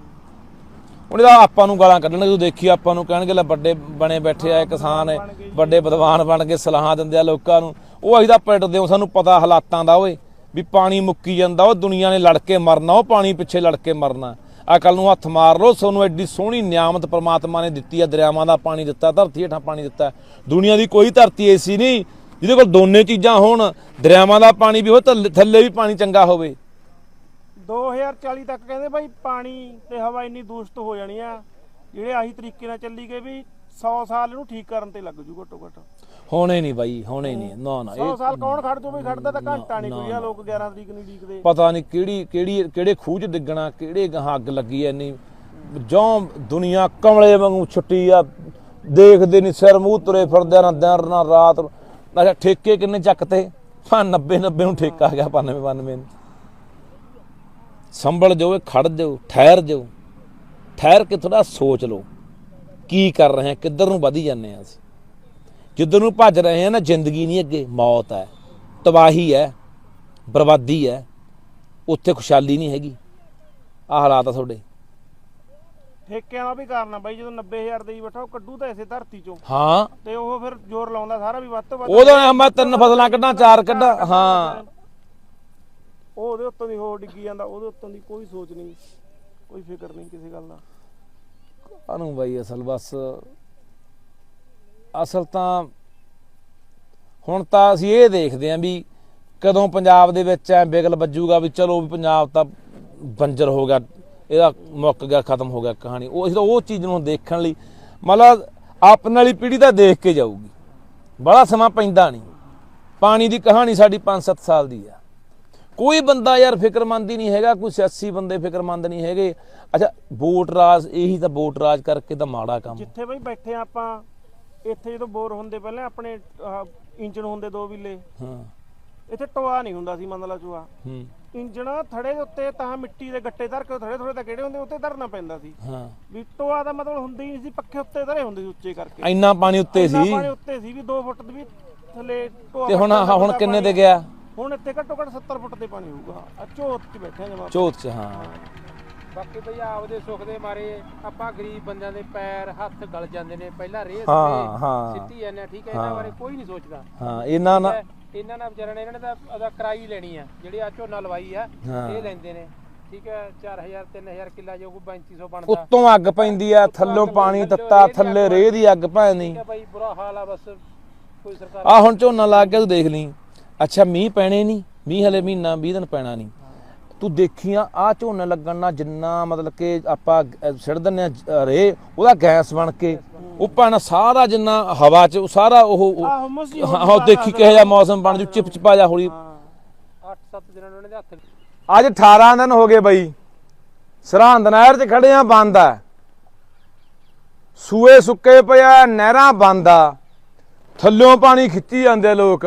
ਉਹਨੇ ਇਹਦਾ ਆਪਾਂ ਨੂੰ ਗਾਲਾਂ ਕੱਢਣਗੇ ਤੂੰ ਦੇਖੀ ਆਪਾਂ ਨੂੰ ਕਹਿਣਗੇ, ਲੈ ਵੱਡੇ ਬਣੇ ਬੈਠੇ ਆ ਕਿਸਾਨ ਵੱਡੇ ਵਿਦਵਾਨ ਬਣ ਕੇ ਸਲਾਹਾਂ ਦਿੰਦੇ ਆ ਲੋਕਾਂ ਨੂੰ। ਉਹ ਅਸੀਂ ਤਾਂ ਪਿੱਟਦੇ ਹਾਂ, ਸਾਨੂੰ ਪਤਾ ਹਾਲਾਤਾਂ ਦਾ ਓਏ, ਵੀ ਪਾਣੀ ਮੁੱਕੀ ਜਾਂਦਾ, ਉਹ ਦੁਨੀਆ ਨੇ ਲੜ ਕੇ ਮਰਨਾ, ਉਹ ਪਾਣੀ ਪਿੱਛੇ ਲੜ ਕੇ ਮਰਨਾ। ਅਕਲ ਨੂੰ ਹੱਥ ਮਾਰ ਲਓ ਤੁਹਾਨੂੰ ਐਡੀ ਸੋਹਣੀ ਨਿਆਮਤ ਪ੍ਰਮਾਤਮਾ ਨੇ ਦਿੱਤੀ ਆ, ਦਰਿਆਵਾਂ ਦਾ ਪਾਣੀ ਦਿੱਤਾ, ਧਰਤੀ ਹੇਠਾਂ ਪਾਣੀ ਦਿੱਤਾ। ਦੁਨੀਆ ਦੀ ਕੋਈ ਧਰਤੀ ਐਸੀ ਨਹੀਂ, ਜਿਹਦੇ ਕੋਲ ਦੋਨੇ ਚੀਜ਼ਾਂ ਹੋਣ, ਦਰਿਆਵਾਂ ਦਾ ਪਾਣੀ ਵੀ ਹੋਵੇ, ਥੱਲੇ- ਥੱਲੇ ਵੀ ਪਾਣੀ ਚੰਗਾ ਹੋਵੇ। 2040 ਤੱਕ ਕਹਿੰਦੇ ਬਾਈ ਪਾਣੀ ਤੇ ਹਵਾ ਇੰਨੀ ਦੂਸ਼ਿਤ ਹੋ ਜਾਣੀ ਆ ਜਿਹੜੇ ਆਹੀ ਤਰੀਕੇ ਨਾਲ ਚੱਲੀ ਗਏ ਵੀ 100 ਸਾਲ ਇਹਨੂੰ ਠੀਕ ਕਰਨ ਤੇ ਲੱਗ ਜੂ ਘੱਟੋ ਘੱਟ। ਹੋਣੇ ਨਹੀਂ ਬਾਈ ਹੋਣੇ ਨਹੀਂ ਨਾ ਨਾ 100 ਇਹ ਸਾਲ ਕੌਣ ਖੜ ਜੂ ਬਈ? ਖੜਦਾ ਤਾਂ ਘੰਟਾ ਨਹੀਂ ਕੋਈ ਆ ਲੋਕ 11 ਤਰੀਕ ਨੂੰ ਡੀਕਦੇ ਪਤਾ ਨਹੀਂ ਕਿਹੜੀ ਕਿਹੜੀ ਕਿਹੜੇ ਖੂਹ 'ਚ ਡਿੱਗਣਾ ਕਿਹੜੇ ਗਾਹਾਂ ਅੱਗ ਲੱਗੀ ਐ ਇੰਨੀ। ਜੋਂ ਦੁਨੀਆ ਕਮਲੇ ਵਾਂਗੂ ਛੁੱਟੀ ਆ ਦੇਖਦੇ ਨਹੀਂ ਸਿਰ ਮੂੰਹ ਤੁਰੇ ਫਿਰਦੇ ਨਾ ਦਿਨ ਨਾ ਰਾਤ। ਅੱਛਾ ਠੇਕੇ ਕਿੰਨੇ ਚੱਕਤੇ? ਹਾਂ 90 90 ਨੂੰ ਠੇਕਾ ਆ ਗਿਆ 95 92 ਨੂੰ। ਸੰਭਲ ਜਾਓ ਇਹ ਖੜ ਜਾਓ ਠਹਿਰ ਜਾਓ। ਠਹਿਰ ਕੇ ਥੋੜਾ ਸੋਚ ਲਓ ਕੀ ਕਰ ਰਹੇ ਹਾਂ ਕਿੱਧਰ ਨੂੰ ਵਧੀ ਜਾਂਦੇ ਆ ਅਸੀਂ। ਜਿੱਧਰ ਨੂੰ ਭੱਜ ਰਹੇ ਹਾਂ ਨਾ ਜ਼ਿੰਦਗੀ ਨਹੀਂ ਅੱਗੇ ਮੌਤ ਹੈ ਤਬਾਹੀ ਹੈ ਬਰਬਾਦੀ ਹੈ ਉੱਥੇ ਖੁਸ਼ਹਾਲੀ ਨਹੀਂ ਹੈਗੀ। ਆ ਹਾਲਾਤ ਆ ਤੁਹਾਡੇ। ਠੇਕਿਆਂ ਦਾ ਵੀ ਕਰਨਾ ਬਾਈ ਜਦੋਂ 90000 ਦੇਈ ਬੈਠਾ ਉਹ ਕੱਢੂ ਤਾਂ ਇਸੇ ਧਰਤੀ ਚੋਂ। ਹਾਂ। ਤੇ ਉਹ ਫਿਰ ਜ਼ੋਰ ਲਾਉਂਦਾ ਸਾਰਾ ਵੀ ਵੱਧ ਤੋਂ ਵੱਧ ਉਦੋਂ ਮੈਂ ਤਿੰਨ ਫਸਲਾਂ ਕੱਢਾਂ ਚਾਰ ਕੱਢਾਂ ਹਾਂ। ਉਹ ਉਹਦੇ ਉੱਤੋਂ ਦੀ ਹੋਰ ਡਿੱਗੀ ਜਾਂਦਾ, ਉਹਦੇ ਉੱਤੋਂ ਦੀ ਕੋਈ ਸੋਚ ਨਹੀਂ, ਕੋਈ ਫਿਕਰ ਨਹੀਂ ਕਿਸੇ ਗੱਲ ਦਾ। ਅਨੂ ਬਾਈ ਅਸਲ ਬਸ, ਅਸਲ ਤਾਂ ਹੁਣ ਤਾਂ ਅਸੀਂ ਇਹ ਦੇਖਦੇ ਆਂ ਵੀ ਕਦੋਂ ਪੰਜਾਬ ਦੇ ਵਿੱਚ ਐ ਬਿਗਲ ਵੱਜੂਗਾ ਵੀ ਚਲੋ ਵੀ ਪੰਜਾਬ ਤਾਂ ਬੰਜਰ ਹੋ ਗਿਆ, ਇਹਦਾ ਮੁੱਕ ਗਿਆ, ਖਤਮ ਹੋ ਗਿਆ ਕਹਾਣੀ। ਉਹ ਅਸੀਂ ਤਾਂ ਉਹ ਚੀਜ਼ ਨੂੰ ਦੇਖਣ ਲਈ, ਮਤਲਬ ਆਪਣ ਵਾਲੀ ਪੀੜ੍ਹੀ ਤਾਂ ਦੇਖ ਕੇ ਜਾਊਗੀ। ਬੜਾ ਸਮਾਂ ਪੈਂਦਾ ਨਹੀਂ। ਪਾਣੀ ਦੀ ਕਹਾਣੀ ਸਾਡੀ 5-7 ਸਾਲ ਦੀ ਆ। ਕੋਈ ਬੰਦਾ ਯਾਰ ਫਿਕਰਮੰਦ ਹੀ ਨਹੀਂ ਹੈਗਾ ਕੋਈ ਸਿਆਸੀ ਬੰਦੇ ਫਿਕਰਮੰਦ ਨਹੀਂ ਹੈਗੇ। ਅੱਛਾ ਵੋਟ ਰਾਜ ਇਹੀ ਤਾਂ ਵੋਟ ਰਾਜ ਕਰਕੇ ਤਾਂ ਮਾੜਾ ਕੰਮ। ਜਿੱਥੇ ਬਈ ਬੈਠੇ ਆਪਾਂ ਇੱਥੇ ਜਦੋਂ ਬੋਰ ਹੁੰਦੇ ਪਹਿਲਾਂ ਆਪਣੇ ਇੰਜਣ ਹੁੰਦੇ ਦੋ ਵਿਲੇ। ਹਾਂ। ਇੱਥੇ ਟੋਆ ਨਹੀਂ ਹੁੰਦਾ ਸੀ ਮੰਨ ਲਾ ਚੋਆ ਹੂੰ। ਇੰਜਣ ਥੜੇ ਦੇ ਉੱਤੇ ਤਾਂ ਮਿੱਟੀ ਦੇ ਗੱਟੇ ਧਰ ਕੇ ਥੜੇ ਥੋੜੇ ਤਾਂ ਕਿਹੜੇ ਹੁੰਦੇ ਉੱਤੇ ਧਰਨਾ ਪੈਂਦਾ ਸੀ। ਹਾਂ। ਵੀ ਟੋਆ ਦਾ ਮਤਲਬ ਹੁੰਦਾ ਨਹੀਂ ਸੀ ਪੱਖੇ ਉੱਤੇ ਧਰੇ ਹੁੰਦੇ ਸੀ ਉੱਚੇ ਕਰਕੇ। ਇੰਨਾ ਪਾਣੀ ਉੱਤੇ ਇੰਨਾ ਸੀ। ਪਾਣੀ ਉੱਤੇ ਸੀ ਵੀ 2 ਫੁੱਟ ਦੀ ਵੀ ਥੱਲੇ ਟੋਆ ਤੇ ਹੁਣ ਹੁਣ ਕਿੰਨੇ ਤੇ। ਗਿਆ? ਹੁਣ ਇੱਥੇ ਘੱਟੋ ਘੱਟ 70 ਫੁੱਟ ਤੇ ਪਾਣੀ ਹੋਊਗਾ। ਆ ਝੋਤ 'ਚ ਬੈਠੇ ਆ ਜਮਾ ਚੌਥ ਚ ਹਾਂ। ਬਾਕੀ ਭਈ ਆਪਦੇ ਸੁੱਖ ਦੇ ਮਾਰੇ ਆਪਾਂ ਗਰੀਬ ਬੰਦਿਆਂ ਦੇ ਪੈਰ ਹੱਥ ਗਲ ਜਾਂਦੇ ਨੇ। ਪਹਿਲਾਂ ਰੇਹ ਹਾਂ, ਹਾਂ। ਸਿੱਟੀ ਜਾਂਦੇ ਆ ਠੀਕ ਹੈ ਇਹਨਾਂ ਬਾਰੇ ਕੋਈ ਨਹੀਂ ਸੋਚਦਾ। ਹਾਂ ਇਹਨਾਂ ਨਾ ਇਹਨਾਂ ਨਾਲ ਵਿਚਾਰਿਆਂ ਨੇ ਇਹਨਾਂ ਨੇ ਤਾਂ ਅਦਾ ਕਰਾਈ ਲੈਣੀ ਆ ਜਿਹੜੀ ਆ ਝੋਨਾ ਲਵਾਈ ਆ ਹਾਂ। ਇਹ ਲੈਂਦੇ ਨੇ। ਠੀਕ ਹੈ 4000 3000 ਕਿੱਲਾ ਜੋ ਕੋਈ 3500 ਬਣਦਾ। ਉੱਤੋਂ ਅੱਗ ਪੈਂਦੀ ਆ ਥੱਲੋਂ ਪਾਣੀ ਤੱਤਾ ਥੱਲੇ ਰੇਹ ਦੀ ਅੱਗ ਠੀਕ ਹੈ ਭਾਈ ਬੁਰਾ ਹਾਲ ਆ ਬਸ ਕੋਈ ਸਰਕਾਰ ਆ ਹੁਣ ਝੋਨਾ ਲੱਗ ਗਿਆ ਤੂੰ ਦੇਖ ਲਈ। ਅੱਛਾ ਮੀਂਹ ਪੈਣੇ ਨਹੀਂ ਮੀਂਹ ਹਲੇ ਮਹੀਨਾ 20 ਦਿਨ ਪੈਣਾ ਨਹੀਂ ਤੂੰ ਦੇਖੀਆਂ ਆ ਝੋਨਾ ਲੱਗਣ ਨਾਲ ਜਿੰਨਾ ਮਤਲਬ ਕਿ ਆਪਾਂ ਸਿੱਟ ਦਿੰਨੇ ਆ ਰੇ ਉਹਦਾ ਗੈਸ ਬਣ ਕੇ ਉਹ ਪਾਣਾ ਸਾਰਾ ਜਿੰਨਾ ਹਵਾ ਚ ਉਹ ਸਾਰਾ ਉਹ ਹਾਂ ਦੇਖੀ ਕਿਹੋ ਜਿਹਾ ਮੌਸਮ ਬਣ ਜੂ ਚਿਪਚਿਪਾ ਜਾ ਹੋਲੀ। 8-7 ਦਿਨਾਂ ਨੂੰ ਉਹਨਾਂ ਦੇ ਹੱਥ ਅੱਜ 18 ਦਿਨ ਹੋ ਗਏ ਬਈ। ਸਰਹੰਦ ਨਹਿਰ 'ਚ ਖੜੇ ਆ ਬੰਦ ਆ। ਸੂਏ ਸੁੱਕੇ ਪਿਆ ਨਹਿਰਾਂ ਬੰਦ ਆ। ਥੱਲਿਓਂ ਪਾਣੀ ਖਿੱਚੀ ਜਾਂਦੇ ਲੋਕ।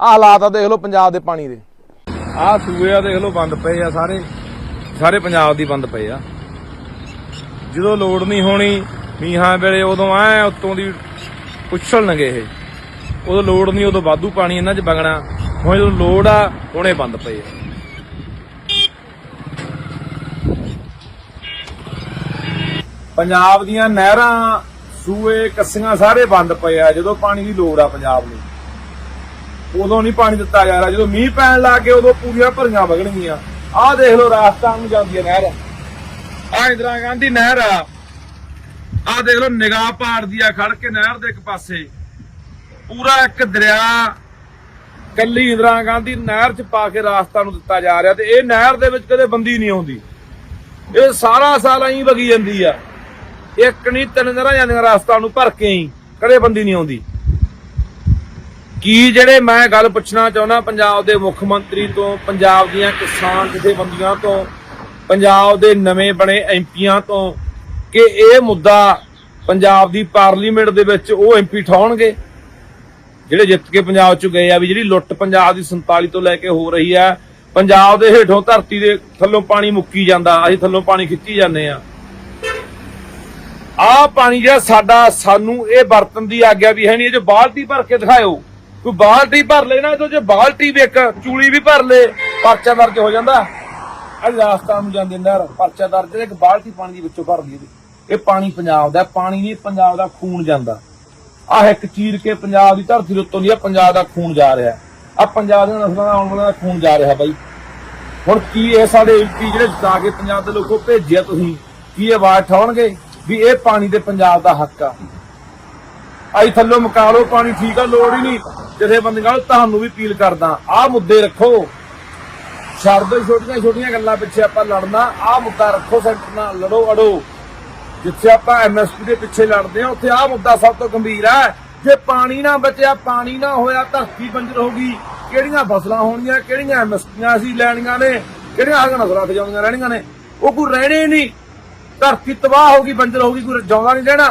ਆਹ ਹਾਲਾਤ ਆ, ਦੇਖ ਲਓ ਪੰਜਾਬ ਦੇ ਪਾਣੀ ਦੇ। ਆਹ ਸੂਏ ਆ, ਦੇਖ ਲਓ ਬੰਦ ਪਏ ਆ ਸਾਰੇ। ਸਾਰੇ ਪੰਜਾਬ ਦੀ ਬੰਦ ਪਏ ਆ। ਜਦੋਂ ਲੋੜ ਨਹੀਂ ਹੋਣੀ, ਮੀਂਹਾਂ ਵੇਲੇ ਉਦੋਂ ਐ ਉੱਤੋਂ ਦੀ ਉਛਲਣਗੇ ਇਹ। ਉਦੋਂ ਲੋੜ ਨਹੀਂ, ਉਦੋਂ ਵਾਧੂ ਪਾਣੀ ਇਹਨਾਂ 'ਚ ਵਗਣਾ। ਹੁਣ ਜਦੋਂ ਲੋੜ ਆ, ਹੁਣੇ ਬੰਦ ਪਏ ਆ। ਪੰਜਾਬ ਦੀਆਂ ਨਹਿਰਾਂ, ਸੂਏ, ਕੱਸੀਆਂ ਸਾਰੇ ਬੰਦ ਪਏ ਆ, ਜਦੋਂ ਪਾਣੀ ਦੀ ਲੋੜ ਆ ਪੰਜਾਬ ਨੂੰ। ਉਦੋਂ ਨਹੀਂ ਪਾਣੀ ਦਿੱਤਾ ਜਾ ਰਿਹਾ। ਜਦੋਂ ਮੀਂਹ ਪੈਣ ਲੱਗ ਗਏ, ਉਦੋਂ ਪੂਰੀਆਂ ਭਰੀਆਂ ਵਗਣਗੀਆਂ। ਆਹ ਦੇਖ ਲਓ, ਰਾਜਸਥਾਨ ਨੂੰ ਜਾਂਦੀ ਹੈ ਨਹਿਰ। ਆ ਇੰਦਰਾ ਗਾਂਧੀ ਨਹਿਰ ਆ। ਆਹ ਦੇਖ ਲਓ, ਨਿਗਾਹ ਪਾੜਦੀ ਆ ਖੜ ਕੇ ਨਹਿਰ ਦੇ ਇੱਕ ਪਾਸੇ। ਪੂਰਾ ਇੱਕ ਦਰਿਆ ਕੱਲੀ ਇੰਦਰਾ ਗਾਂਧੀ ਨਹਿਰ 'ਚ ਪਾ ਕੇ ਰਾਸਤਾ ਨੂੰ ਦਿੱਤਾ ਜਾ ਰਿਹਾ ਤੇ ਇਹ ਨਹਿਰ ਦੇ ਵਿੱਚ ਕਦੇ ਬੰਦੀ ਨਹੀਂ ਆਉਂਦੀ। ਇਹ ਸਾਰਾ ਸਾਲ ਐਂ ਵਗੀ ਜਾਂਦੀ ਆ। ਇੱਕ ਨਹੀਂ, ਤਿੰਨ ਨਹਿਰਾਂ ਜਾਂਦੀਆਂ ਰਾਜਸਥਾਨ ਨੂੰ ਭਰ ਕੇ ਹੀ, ਕਦੇ ਬੰਦੀ ਨਹੀਂ ਆਉਂਦੀ। ਕੀ ਜਿਹੜੇ ਮੈਂ ਗੱਲ ਪੁੱਛਣਾ ਚਾਹੁੰਦਾ, ਪੰਜਾਬ ਦੇ ਮੁੱਖ ਮੰਤਰੀ ਤੋਂ, ਪੰਜਾਬ ਦੀਆਂ ਕਿਸਾਨ ਜਥੇਬੰਦੀਆਂ ਤੋਂ, ਪੰਜਾਬ ਦੇ ਨਵੇਂ ਬਣੇ ਐਮਪੀਆਂ ਤੋਂ, ਕਿ ਇਹ ਮੁੱਦਾ ਪੰਜਾਬ ਦੀ ਪਾਰਲੀਮੈਂਟ ਦੇ ਵਿੱਚ ਉਹ ਐਮਪੀ ਠਾਉਣਗੇ? ਜਿਹੜੇ ਜਿੱਤ ਕੇ ਪੰਜਾਬ ਚ ਗਏ ਆ, ਵੀ ਜਿਹੜੀ ਲੁੱਟ ਪੰਜਾਬ ਦੀ 47 ਤੋਂ ਲੈ ਕੇ ਹੋ ਰਹੀ ਆ, ਪੰਜਾਬ ਦੇ ਹੇਠੋਂ ਧਰਤੀ ਦੇ ਥੱਲੋਂ ਪਾਣੀ ਮੁੱਕੀ ਜਾਂਦਾ, ਅਸੀਂ ਥੱਲੋਂ ਪਾਣੀ ਖਿੱਚੀ ਜਾਂਦੇ ਆ। ਆਹ ਪਾਣੀ ਜਿਹੜਾ ਸਾਡਾ, ਸਾਨੂੰ ਇਹ ਵਰਤਨ ਦੀ ਆਗਿਆ ਵੀ ਹੈ ਨਹੀਂ, ਇਹ ਜੋ ਬਾਲਟੀ ਭਰ ਕੇ ਦਿਖਾਇਓ। ਕੋਈ ਬਾਲਟੀ ਭਰ ਲੈ ਨਾ ਇਹਦੇ ਚ ਬਾਲਟੀ ਵੀ ਇੱਕ ਚੂਲੀ ਵੀ ਭਰ ਲੇ, ਪਰਚਾ ਦਰਜ ਹੋ ਜਾਂਦਾ। ਅੱਜ ਰਾਜਸਥਾਨ ਨੂੰ ਜਾਂਦੇ ਨਹਿਰ, ਪਰਚਾ ਦਰਜ ਇੱਕ ਬਾਲਟੀ ਪਾਣੀ ਦੀ ਵਿੱਚੋਂ ਭਰ ਲਈ ਇਹ ਪਾਣੀ ਪੰਜਾਬ ਦਾ, ਪਾਣੀ ਨਹੀਂ, ਪੰਜਾਬ ਦਾ ਖੂਨ ਜਾਂਦਾ। ਆਹ ਇੱਕ ਚੀਰ ਕੇ ਪੰਜਾਬ ਦੀ ਧਰਤੀ ਦੇ ਉੱਤੋਂ ਦੀ ਪੰਜਾਬ ਦਾ ਖੂਨ ਜਾ ਰਿਹਾ। ਆ ਪੰਜਾਬ ਦੀਆਂ ਨਸਲਾਂ ਦਾ ਆਉਣ ਵਾਲਾ ਦਾ ਖੂਨ ਜਾ ਰਿਹਾ ਬਾਈ। ਹੁਣ ਕੀ ਇਹ ਸਾਡੇ ਐਮਪੀ ਜਿਹੜੇ ਜਿਤਾ ਕੇ ਪੰਜਾਬ ਦੇ ਲੋਕੋ ਭੇਜਿਆ ਤੁਸੀਂ? ਕੀ ਇਹ ਆਵਾਜ਼ ਠਾਉਣਗੇ ਵੀ ਇਹ ਪਾਣੀ ਦੇ ਪੰਜਾਬ ਦਾ ਹੱਕ ਆ? ਆਈ ਥੱਲੋਂ ਮੁਕਾ ਲਓ, ਪਾਣੀ ਠੀਕ ਆ, ਲੋੜ ਹੀ ਨਹੀਂ। ਜਥੇਬੰਦੀਆਂ ਨੂੰ ਤੁਹਾਨੂੰ ਵੀ ਅਪੀਲ ਕਰਦਾ, ਆਹ ਮੁੱਦੇ ਰੱਖੋ। ਛੱਡ ਦਿਓ ਛੋਟੀਆਂ ਛੋਟੀਆਂ ਗੱਲਾਂ ਪਿੱਛੇ ਆਪਾਂ ਲੜਨਾ, ਆਹ ਮੁੱਦਾ ਰੱਖੋ ਸੈਂਟਰ ਨਾਲ, ਲੜੋ, ਅੜੋ। ਜਿੱਥੇ ਆਪਾਂ ਐਮਐਸਪੀ ਦੇ ਪਿੱਛੇ ਲੜਦੇ ਆ ਉੱਥੇ ਆਹ ਮੁੱਦਾ ਸਭ ਤੋਂ ਗੰਭੀਰ ਹੈ। ਜੇ ਪਾਣੀ ਨਾ ਬਚਿਆ, ਪਾਣੀ ਨਾ ਹੋਇਆ, ਧਰਤੀ ਬੰਜਰ ਹੋ ਗਈ, ਕਿਹੜੀਆਂ ਫਸਲਾਂ ਹੋਣੀਆਂ, ਕਿਹੜੀਆਂ ਐਮਐਸਪੀਆਂ ਅਸੀਂ ਲੈਣੀਆਂ ਨੇ, ਕਿਹੜੀਆਂ ਆਗਣ ਨਸਲਾਂ ਤੇ ਰਹਿਣੀਆਂ ਨੇ। ਉਹ ਕੋਈ ਰਹਿਣੇ ਨਹੀਂ। ਧਰਤੀ ਤਬਾਹ ਹੋ ਗਈ, ਬੰਜਰ ਹੋ ਗਈ, ਕੋਈ ਜਾਉਂਦਾ ਨਹੀਂ ਰਹਿਣਾ।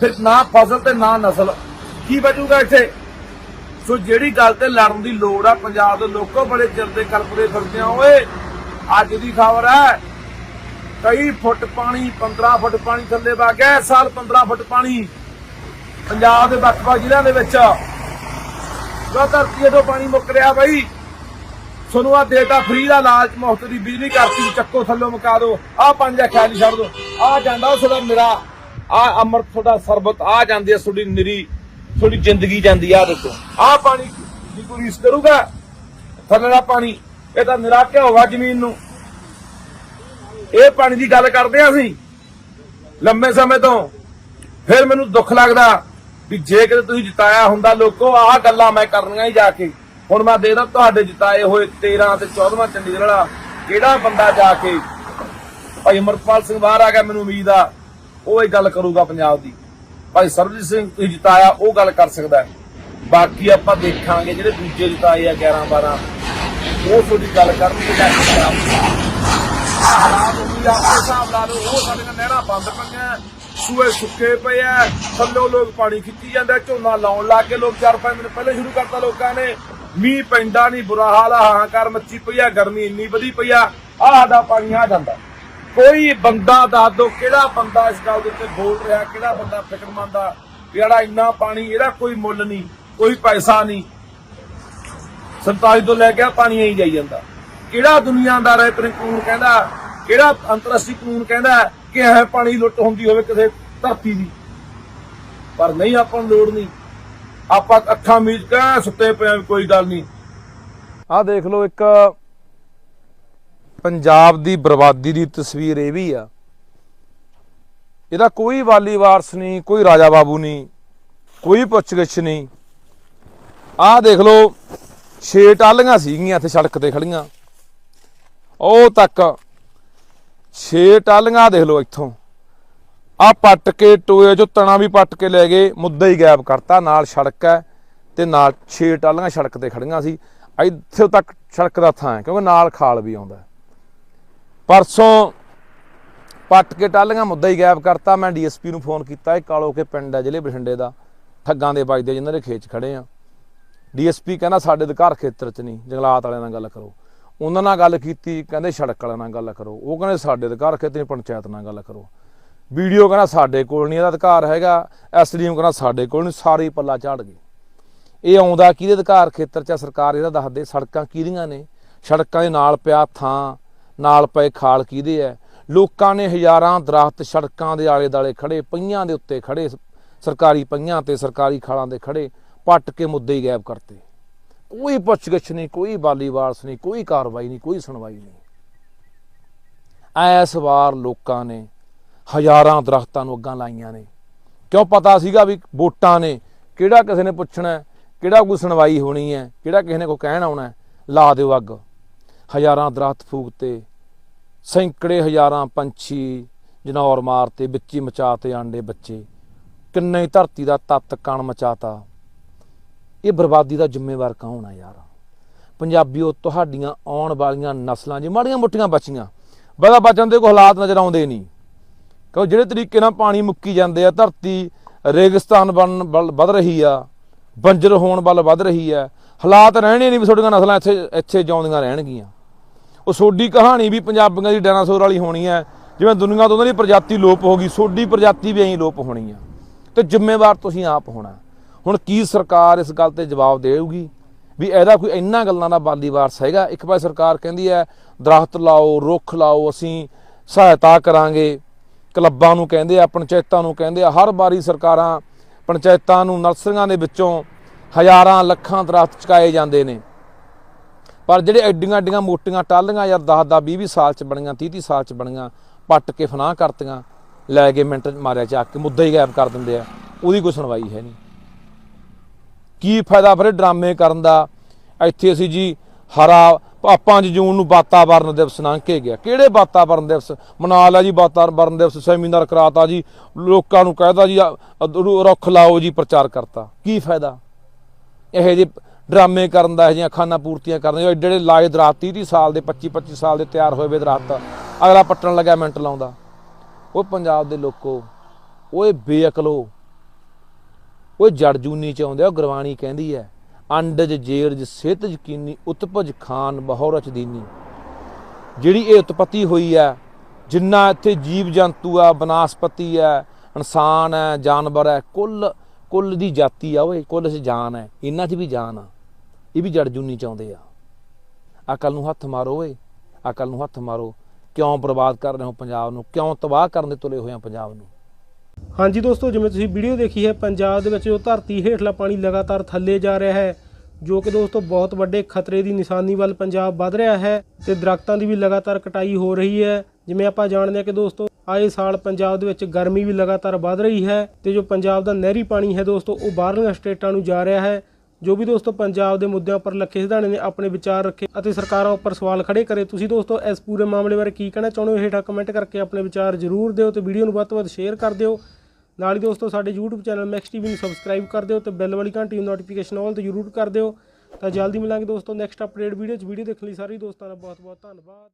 ਫਿਰ ਨਾ ਫਸਲ ਤੇ ਨਾ ਨਸਲ। ਕੀ ਬਚੂਗਾ ਇੱਥੇ? ਸੋ ਜਿਹੜੀ ਗੱਲ ਤੇ ਲੜਨ ਦੀ ਲੋੜ ਆ, ਪੰਜਾਬ ਦੇ ਲੋਕੋ ਬੜੇ ਚਿਰ ਦੇ ਕਲਪਦੇ ਫਿਰਦੇ ਆ ਓਏ। ਅੱਜ ਦੀ ਖਬਰ ਹੈ, ਕਈ ਫੁੱਟ ਪਾਣੀ 15 ਫੁੱਟ ਪਾਣੀ ਥੱਲੇ ਵਗ ਗਿਆ ਸਾਲ 15 ਫੁੱਟ ਪਾਣੀ ਪੰਜਾਬ ਦੇ ਵੱਖ-ਵੱਖ ਜ਼ਿਲ੍ਹਿਆਂ ਦੇ ਵਿੱਚ। ਜੋ ਧਰਤੀ ਤੋਂ ਪਾਣੀ ਮੁੱਕ ਰਿਹਾ ਬਈ। ਤੁਹਾਨੂੰ ਆ ਡੇਟਾ ਫ੍ਰੀ ਦਾ ਲਾਲਚ ਮੁਫਤ ਦੀ ਬਿਜਲੀ ਕਰਤੀ ਚੱਕੋ, ਥੱਲੋਂ ਮੁਕਾ ਦਿਓ। ਆ ਪੰਜ ਆ ਖਿਆਲੀ ਛੱਡ ਦਿਓ। ਆ ਜਾਂਦਾ ਉਹ ਤੁਹਾਡਾ ਨਿਰਾ ਆ ਅੰਮ੍ਰਿਤ ਤੁਹਾਡਾ ਸਰਬਤ ਆ ਜਾਂਦੀ ਹੈ ਤੁਹਾਡੀ ਨਿਰੀ। ਤੁਹਾਡੀ ਜ਼ਿੰਦਗੀ ਜਾਂਦੀ ਆ ਦੇਖੋ। ਆ ਪਾਣੀ ਦੀ ਕੋਈ ਰੀਸ ਕਰੂਗਾ? ਥੱਲੇ ਦਾ ਪਾਣੀ, ਇਹ ਤਾਂ ਨਿਰਾਕਿਆ ਕੇ ਹੋਗਾ ਜ਼ਮੀਨ ਨੂੰ। ਇਹ ਪਾਣੀ ਦੀ ਗੱਲ ਕਰਦੇ ਆ ਅਸੀਂ, ਲੰਮੇ ਸਮੇਂ ਤੋਂ। ਫਿਰ ਮੈਨੂੰ ਦੁੱਖ ਲੱਗਦਾ ਵੀ ਜੇ ਕਿਤੇ ਤੁਸੀਂ ਜਿਤਾਇਆ ਹੁੰਦਾ ਲੋਕੋ, ਆਹ ਗੱਲਾਂ ਮੈਂ ਕਰਨੀਆਂ ਹੀ ਜਾ ਕੇ। ਹੁਣ ਮੈਂ ਦੇਖਦਾ ਤੁਹਾਡੇ ਜਿਤਾਏ ਹੋਏ 13 ਤੇ 14ਵਾਂ ਚੰਡੀਗੜ੍ਹ ਵਾਲਾ ਕਿਹੜਾ ਬੰਦਾ ਜਾ ਕੇ? ਭਾਈ ਅਮਰਪਾਲ ਸਿੰਘ ਬਾਹਰ ਆ ਗਿਆ, ਮੈਨੂੰ ਉਮੀਦ ਆ, ਉਹ ਇਹ ਗੱਲ ਕਰੂਗਾ ਪੰਜਾਬ ਦੀ। ਭਾਈ ਸਰਬਜੀਤ ਸਿੰਘ ਤੁਸੀਂ ਜਿਤਾਇਆ, ਉਹ ਗੱਲ ਕਰ ਸਕਦਾ ਬਾਕੀ ਆਪਾਂ ਦੇਖਾਂਗੇ ਜਿਹੜੇ ਦੂਜੇ ਜਿਤਾਏ ਆ 11 12 ਉਹ ਤੁਹਾਡੀ ਗੱਲ ਕਰਨਗੇ ਜਾ ਕੇ ਹਾਲਾਤ ਉਹ ਵੀ ਆਪਣੇ ਹਿਸਾਬ ਲਾ ਉਹ ਸਾਡੇ ਨਾਲ ਨਹਿਰਾਂ ਬੰਦ ਪਈਆਂ, ਸੂਏ ਸੁੱਕੇ ਪਏ ਆ, ਥੱਲੋਂ ਲੋਕ ਪਾਣੀ ਖਿੱਚੀ ਜਾਂਦਾ, ਝੋਨਾ ਲਾਉਣ ਲੱਗ ਗਏ, ਲੋਕ ਚਾਰ ਪੰਜ ਦਿਨ ਪਹਿਲੇ ਸ਼ੁਰੂ ਕਰਤਾ ਲੋਕਾਂ ਨੇ। ਮੀਂਹ ਪੈਂਦਾ ਨਹੀਂ ਬੁਰਾ ਹਾਲ ਆ ਹਾਹਾਕਾਰ ਮੱਚੀ ਪਈ ਆ, ਗਰਮੀ ਇੰਨੀ ਵਧੀ ਪਈ ਆ, ਆਹ ਸਾਡਾ ਪਾਣੀ ਆ ਜਾਂਦਾ। ਕੋਈ ਬੰਦਾ ਦੱਸ ਦੋ ਕਿਹੜਾ ਬੰਦਾ ਇਸ ਗੱਲ ਦੇ ਉੱਤੇ ਬੋਲ ਰਿਹਾ, ਕਿਹੜਾ ਬੰਦਾ ਫਿਕਰਮੰਦ ਆ ਜਿਹੜਾ ਇੰਨਾ ਪਾਣੀ, ਇਹਦਾ ਕੋਈ ਮੁੱਲ ਨਹੀਂ, ਕੋਈ ਪੈਸਾ ਨਹੀਂ। 47 ਤੋਂ ਲੈ ਕੇ ਪਾਣੀ ਆਈ ਜਾਈ ਜਾਂਦਾ। ਕਿਹੜਾ ਦੁਨੀਆਦਾਰ ਹੈ ਕਾਨੂੰਨ ਕਹਿੰਦਾ, ਕਿਹੜਾ ਅੰਤਰਰਾਸ਼ਟਰੀ ਕਾਨੂੰਨ ਕਹਿੰਦਾ ਕਿ ਇਹ ਪਾਣੀ ਲੁੱਟ ਹੁੰਦੀ ਹੋਵੇ ਕਿਸੇ ਧਰਤੀ ਦੀ। ਪਰ ਨਹੀਂ, ਆਪਾਂ ਨੂੰ ਲੋੜ ਨਹੀਂ। ਆਪਾਂ ਅੱਖਾਂ ਮੀਚ ਕੇ ਸੁੱਤੇ ਪਏ ਕੋਈ ਗੱਲ ਨਹੀਂ। ਆਹ ਦੇਖ ਲਓ ਇੱਕ ਪੰਜਾਬ ਦੀ ਬਰਬਾਦੀ ਦੀ ਤਸਵੀਰ ਇਹ ਵੀ ਆ। ਇਹਦਾ ਕੋਈ ਵਾਲੀ ਵਾਰਸ ਨਹੀਂ, ਕੋਈ ਰਾਜਾ ਬਾਬੂ ਨਹੀਂ, ਕੋਈ ਪੁੱਛਗਿੱਛ ਨਹੀਂ। ਆਹ ਦੇਖ ਲਓ, ਛੇ ਟਾਲੀਆਂ ਸੀਗੀਆਂ ਇੱਥੇ ਸੜਕ ਤੇ ਖੜੀਆਂ। ਉਹ ਤੱਕ ਛੇ ਟਾਲੀਆਂ ਦੇਖ ਲਓ ਇੱਥੋਂ। ਆ ਪੱਟ ਕੇ ਟੋਏ ਜੋ ਤਣਾ ਵੀ ਪੱਟ ਕੇ ਲੈ ਗਏ, ਮੁੱਦਾ ਹੀ ਗਾਇਬ ਕਰਤਾ। ਨਾਲ ਸੜਕ ਹੈ ਤੇ ਨਾਲ ਛੇ ਟਾਲੀਆਂ ਸੜਕ ਤੇ ਖੜੀਆਂ ਸੀ। ਇੱਥੇ ਤੱਕ ਸੜਕ ਦਾ ਥਾਂ ਹੈ, ਕਿਉਂਕਿ ਨਾਲ ਖਾਲ ਵੀ ਆਉਂਦਾ ਪਰਸੋਂ ਪੱਟ ਕੇ ਟਾਲੀਆਂ ਮੁੱਦਾ ਹੀ ਗਾਇਬ ਕਰਤਾ। ਮੈਂ ਡੀਐਸਪੀ ਨੂੰ ਫੋਨ ਕੀਤਾ ਇਹ ਕਾਲੋ ਕੇ ਪਿੰਡ ਹੈ ਜ਼ਿਲ੍ਹੇ ਬਠਿੰਡੇ ਦਾ। ਠੱਗਾਂ ਦੇ ਵੱਜਦੇ ਜਿਨ੍ਹਾਂ ਦੇ ਖੇਚ ਖੜੇ ਆ। ਡੀਐਸਪੀ ਕਹਿੰਦਾ ਸਾਡੇ ਅਧਿਕਾਰ ਖੇਤਰ 'ਚ ਨਹੀਂ ਜੰਗਲਾਤ ਵਾਲਿਆਂ ਨਾਲ ਗੱਲ ਕਰੋ। ਉਹਨਾਂ ਨਾਲ ਗੱਲ ਕੀਤੀ ਕਹਿੰਦੇ ਸੜਕ ਵਾਲਿਆਂ ਨਾਲ ਗੱਲ ਕਰੋ। ਉਹ ਕਹਿੰਦੇ ਸਾਡੇ ਅਧਿਕਾਰ ਖੇਤਰ ਨਹੀਂ ਪੰਚਾਇਤ ਨਾਲ ਗੱਲ ਕਰੋ। ਵੀਡੀਓ ਕਹਿੰਦਾ ਸਾਡੇ ਕੋਲ ਨਹੀਂ ਇਹਦਾ ਅਧਿਕਾਰ ਹੈਗਾ। ਐਸਡੀਐਮ ਕਹਿੰਦਾ ਸਾਡੇ ਕੋਲ ਨਹੀਂ ਸਾਰੇ ਪੱਲਾ ਝਾੜ ਗਏ। ਇਹ ਆਉਂਦਾ ਕਿਹਦੇ ਅਧਿਕਾਰ ਖੇਤਰ 'ਚ ਆ, ਸਰਕਾਰ ਇਹਦਾ ਦੱਸਦੇ ਸੜਕਾਂ ਕਿਹਦੀਆਂ ਨੇ? ਸੜਕਾਂ ਦੇ ਨਾਲ ਪਿਆ ਥਾਂ ਨਾਲ ਪਏ ਖਾਲ ਕਿਹਦੇ ਐ? ਲੋਕਾਂ ਨੇ ਹਜ਼ਾਰਾਂ ਦਰਖਤ ਸੜਕਾਂ ਦੇ ਆਲੇ ਦਾਲੇ ਖੜੇ ਪਈਆਂ ਦੇ ਉੱਤੇ ਖੜੇ ਸਰਕਾਰੀ ਪਈਆਂ ਤੇ ਸਰਕਾਰੀ ਖਾਲਾਂ ਦੇ ਖੜੇ ਪੱਟ ਕੇ ਮੁੱਦੇ ਹੀ ਗਾਇਬ ਕਰਤੇ। ਕੋਈ ਪੁੱਛਗਿੱਛ ਨਹੀਂ, ਕੋਈ ਬਾਲੀ ਵਾਰਸ ਨਹੀਂ, ਕੋਈ ਕਾਰਵਾਈ ਨਹੀਂ, ਕੋਈ ਸੁਣਵਾਈ ਨਹੀਂ। ਐਸ ਵਾਰ ਲੋਕਾਂ ਨੇ ਹਜ਼ਾਰਾਂ ਦਰਖਤਾਂ ਨੂੰ ਅੱਗਾਂ ਲਾਈਆਂ ਨੇ। ਕਿਉਂ ਪਤਾ ਸੀਗਾ ਵੀ ਵੋਟਾਂ ਨੇ ਕਿਹੜਾ ਕਿਸੇ ਨੇ ਪੁੱਛਣਾ, ਕਿਹੜਾ ਕੋਈ ਸੁਣਵਾਈ ਹੋਣੀ ਹੈ ਕਿਹੜਾ ਕਿਸੇ ਨੇ ਕੋਈ ਕਹਿਣ ਆਉਣਾ ਲਾ ਦਿਓ ਅੱਗ। ਹਜ਼ਾਰਾਂ ਦਰਖਤ ਫੂਕਤੇ ਸੈਂਕੜੇ ਹਜ਼ਾਰਾਂ ਪੰਛੀ ਜਨੌਰ ਮਾਰਤੇ ਵਿੱਚੀ ਮਚਾਤੇ ਆਂਡੇ ਬੱਚੇ। ਕਿੰਨੇ ਧਰਤੀ ਦਾ ਤੱਤ ਕਣ ਮਚਾਤਾ। ਇਹ ਬਰਬਾਦੀ ਦਾ ਜ਼ਿੰਮੇਵਾਰ ਕੌਣ ਆ ਯਾਰ? ਪੰਜਾਬੀਓ, ਤੁਹਾਡੀਆਂ ਆਉਣ ਵਾਲੀਆਂ ਨਸਲਾਂ ਜੇ ਮਾੜੀਆਂ ਮੋਟੀਆਂ ਬਚੀਆਂ ਬੜਾ ਬਚਣ ਦੇ ਕੋਈ ਹਾਲਾਤ ਨਜ਼ਰ ਆਉਂਦੇ ਨਹੀਂ। ਕਿਉਂ ਜਿਹੜੇ ਤਰੀਕੇ ਨਾਲ ਪਾਣੀ ਮੁੱਕੀ ਜਾਂਦੇ ਆ, ਧਰਤੀ ਰੇਗਿਸਤਾਨ ਬਣ ਵੱਲ ਵੱਧ ਰਹੀ ਆ, ਬੰਜਰ ਹੋਣ ਵੱਲ ਵੱਧ ਰਹੀ ਆ ਹਾਲਾਤ ਰਹਿਣੇ ਨਹੀਂ ਵੀ ਤੁਹਾਡੀਆਂ ਨਸਲਾਂ ਇੱਥੇ ਇੱਥੇ ਜਾਉਂਦੀਆਂ ਰਹਿਣਗੀਆਂ। ਉਹ ਸੋਡੀ ਕਹਾਣੀ ਵੀ ਪੰਜਾਬੀਆਂ ਦੀ ਡਾਇਨਾਸੌਰ ਵਾਲੀ ਹੋਣੀ ਹੈ। ਜਿਵੇਂ ਦੁਨੀਆ ਤੋਂ ਉਹਨਾਂ ਦੀ ਪ੍ਰਜਾਤੀ ਲੋਪ ਹੋ ਗਈ ਸੋਡੀ ਪ੍ਰਜਾਤੀ ਵੀ ਐਂ ਲੋਪ ਹੋਣੀ ਆ। ਤੇ ਜ਼ਿੰਮੇਵਾਰ ਤੁਸੀਂ ਆਪ ਹੋਣਾ। ਹੁਣ ਕੀ ਸਰਕਾਰ ਇਸ ਗੱਲ ਤੇ ਜਵਾਬ ਦੇਊਗੀ? ਵੀ ਇਹਦਾ ਕੋਈ ਇੰਨਾ ਗੱਲਾਂ ਦਾ ਬਾਲੀ ਵਾਰਸ ਹੈਗਾ। ਇੱਕ ਪਾਸੇ ਸਰਕਾਰ ਕਹਿੰਦੀ ਹੈ, ਦਰਖਤ ਲਾਓ, ਰੁੱਖ ਲਾਓ, ਅਸੀਂ ਸਹਾਇਤਾ ਕਰਾਂਗੇ। ਕਲੱਬਾਂ ਨੂੰ ਕਹਿੰਦੇ ਆ, ਪੰਚਾਇਤਾਂ ਨੂੰ ਕਹਿੰਦੇ ਆ, ਹਰ ਵਾਰੀ ਸਰਕਾਰਾਂ ਪੰਚਾਇਤਾਂ ਨੂੰ, ਨਰਸਰੀਆਂ ਦੇ ਵਿੱਚੋਂ ਹਜ਼ਾਰਾਂ ਲੱਖਾਂ ਦਰਖਤ ਚਕਾਏ ਜਾਂਦੇ ਨੇ। ਪਰ ਜਿਹੜੇ ਐਡੀਆਂ ਐਡੀਆਂ ਮੋਟੀਆਂ ਟਾਲੀਆਂ ਯਾਰ 10 10 20 20 ਸਾਲ ਚ ਬਣੀਆਂ 30 30 ਸਾਲ ਚ ਬਣੀਆਂ, ਪੱਟ ਕੇ ਫਨਾਹ ਕਰਤੀਆਂ, ਲੈ ਕੇ ਮਿੰਟ ਮਾਰਿਆ ਚੱਕ ਕੇ, ਮੁੱਦਾ ਹੀ ਗਾਇਬ ਕਰ ਦਿੰਦੇ ਆ, ਉਹਦੀ ਕੋਈ ਸੁਣਵਾਈ ਹੈ ਨਹੀਂ। ਕੀ ਫਾਇਦਾ ਫਿਰ ਡਰਾਮੇ ਕਰਨ ਦਾ? ਇੱਥੇ ਅਸੀਂ ਜੀ ਹਰਾ ਪ- 5 ਜੂਨ ਨੂੰ ਵਾਤਾਵਰਨ ਦਿਵਸ ਲੰਘ ਕੇ ਗਿਆ। ਕਿਹੜੇ ਵਾਤਾਵਰਨ ਦਿਵਸ? ਮਨਾ ਲਿਆ ਜੀ, ਵਾਤਾਵਰਨ ਦਿਵਸ, ਸੈਮੀਨਾਰ ਕਰਾਤਾ ਜੀ, ਲੋਕਾਂ ਨੂੰ ਕਹਿਦਾ ਜੀ ਰੁੱਖ ਲਾਓ ਜੀ, ਪ੍ਰਚਾਰ ਕਰਤਾ। ਕੀ ਫਾਇਦਾ? ਇਹੋ ਜਿਹੇ ਡਰਾਮੇ ਕਰਨ ਦਾ, ਇਹੋ ਜਿਹੀਆਂ ਖਾਨਾ ਪੂਰਤੀਆਂ ਕਰਨ ਦੇ ਏਡੇ ਏਡੇ ਲਾਏ ਦਰਾਤ 30 30 ਸਾਲ ਦੇ 25 25 ਸਾਲ ਦੇ ਤਿਆਰ ਹੋਏ ਵੇ ਦਰਖਤ ਅਗਲਾ ਪੱਟਣ ਲੱਗਿਆ ਮਿੰਟ ਲਾਉਂਦਾ। ਉਹ ਪੰਜਾਬ ਦੇ ਲੋਕੋ, ਓਏ ਬੇਅਕਲੋ ਉਹ ਜੜਜੂਨੀ ਚ ਆਉਂਦੇ ਆ, ਉਹ ਗੁਰਬਾਣੀ ਕਹਿੰਦੀ ਹੈ ਅੰਡਜ ਜੇਰਜ ਸਿਹਤ ਯਕੀਨੀ, ਉਤਪਜ ਖਾਨ ਬਹੁਰਚ ਦੀਨੀ ਜਿਹੜੀ ਇਹ ਉਤਪਤੀ ਹੋਈ ਹੈ ਜਿੰਨਾ ਇੱਥੇ ਜੀਵ ਜੰਤੂ ਆ, ਬਨਾਸਪਤੀ ਹੈ ਇਨਸਾਨ ਹੈ ਜਾਨਵਰ ਹੈ ਕੁੱਲ ਕੁੱਲ ਦੀ ਜਾਤੀ ਆ ਓਏ, ਕੁੱਲ ਚ ਜਾਨ ਹੈ, ਇਹਨਾਂ 'ਚ ਵੀ ਜਾਨ ਆ। ਇਹ ਵੀ ਜੜ ਜੂਨੀ ਚ ਆ। ਅਕਲ ਨੂੰ ਹੱਥ ਮਾਰੋ ਓਏ ਅਕਲ ਨੂੰ ਹੱਥ ਮਾਰੋ। ਕਿਉਂ ਬਰਬਾਦ ਕਰ ਰਹੇ ਹੋ ਪੰਜਾਬ ਨੂੰ? ਕਿਉਂ ਤਬਾਹ ਕਰਨ ਦੇ ਤੁਲੇ ਹੋਏ ਆ ਪੰਜਾਬ ਨੂੰ? ਹਾਂਜੀ ਦੋਸਤੋ, ਜਿਵੇਂ ਤੁਸੀਂ ਵੀਡੀਓ ਦੇਖੀ ਹੈ, ਪੰਜਾਬ ਦੇ ਵਿੱਚ ਜੋ ਧਰਤੀ ਹੇਠਲਾ ਪਾਣੀ ਲਗਾਤਾਰ ਥੱਲੇ ਜਾ ਰਿਹਾ ਹੈ, ਜੋ ਕਿ ਦੋਸਤੋ ਬਹੁਤ ਵੱਡੇ ਖਤਰੇ ਦੀ ਨਿਸ਼ਾਨੀ ਵੱਲ ਪੰਜਾਬ ਵੱਧ ਰਿਹਾ ਹੈ ਤੇ ਦਰਖਤਾਂ ਦੀ ਵੀ ਲਗਾਤਾਰ ਕਟਾਈ ਹੋ ਰਹੀ ਹੈ। ਜਿਵੇਂ ਆਪਾਂ ਜਾਣਦੇ ਹਾਂ ਕਿ ਦੋਸਤੋ ਆਏ ਸਾਲ ਪੰਜਾਬ ਦੇ ਵਿੱਚ ਗਰਮੀ ਵੀ ਲਗਾਤਾਰ ਵੱਧ ਰਹੀ ਹੈ ਤੇ ਜੋ ਪੰਜਾਬ ਦਾ ਨਹਿਰੀ ਪਾਣੀ ਹੈ ਦੋਸਤੋ, ਉਹ ਬਾਹਰਲੀਆਂ ਸਟੇਟਾਂ ਨੂੰ ਜਾ ਰਿਹਾ ਹੈ। ਜੋ ਵੀ ਦੋਸਤੋ, ਪੰਜਾਬ ਦੇ ਮੁੱਦਿਆਂ ਉੱਪਰ ਲੱਖੇ ਸਿਧਾਣੇ ਨੇ ਆਪਣੇ ਵਿਚਾਰ ਰੱਖੇ ਅਤੇ ਸਰਕਾਰਾਂ ਉੱਪਰ ਸਵਾਲ ਖੜੇ ਕਰੇ, ਤੁਸੀਂ ਦੋਸਤੋ ਇਸ ਪੂਰੇ ਮਾਮਲੇ ਬਾਰੇ ਕੀ ਕਹਿਣਾ ਚਾਹੁੰਦੇ ਹੋ? ਹੇਠਾਂ ਕਮੈਂਟ ਕਰਕੇ ਆਪਣੇ ਵਿਚਾਰ ਜ਼ਰੂਰ ਦਿਓ ਤੇ ਵੀਡੀਓ ਨੂੰ ਵੱਧ ਤੋਂ ਵੱਧ ਸ਼ੇਅਰ ਕਰ ਦਿਓ। ਨਾਲ ਹੀ ਦੋਸਤੋ, ਸਾਡੇ YouTube ਚੈਨਲ ਮੈਕਸ ਟੀਵੀ ਨੂੰ ਸਬਸਕ੍ਰਾਈਬ ਕਰ ਦਿਓ ਤੇ ਬੈਲ ਵਾਲੀ ਘੰਟੀ ਨੂੰ ਨੋਟੀਫਿਕੇਸ਼ਨ ਆਲ ਤੇ ਜ਼ਰੂਰ ਕਰ ਦਿਓ। ਤਾਂ ਜਲਦੀ ਮਿਲਾਂਗੇ ਦੋਸਤੋ ਨੈਕਸਟ ਅਪਡੇਟ ਵੀਡੀਓ 'ਚ। ਵੀਡੀਓ ਦੇਖਣ ਲਈ ਸਾਰੇ ਦੋਸਤਾਂ ਦਾ ਬਹੁਤ ਬਹੁਤ ਧੰਨਵਾਦ।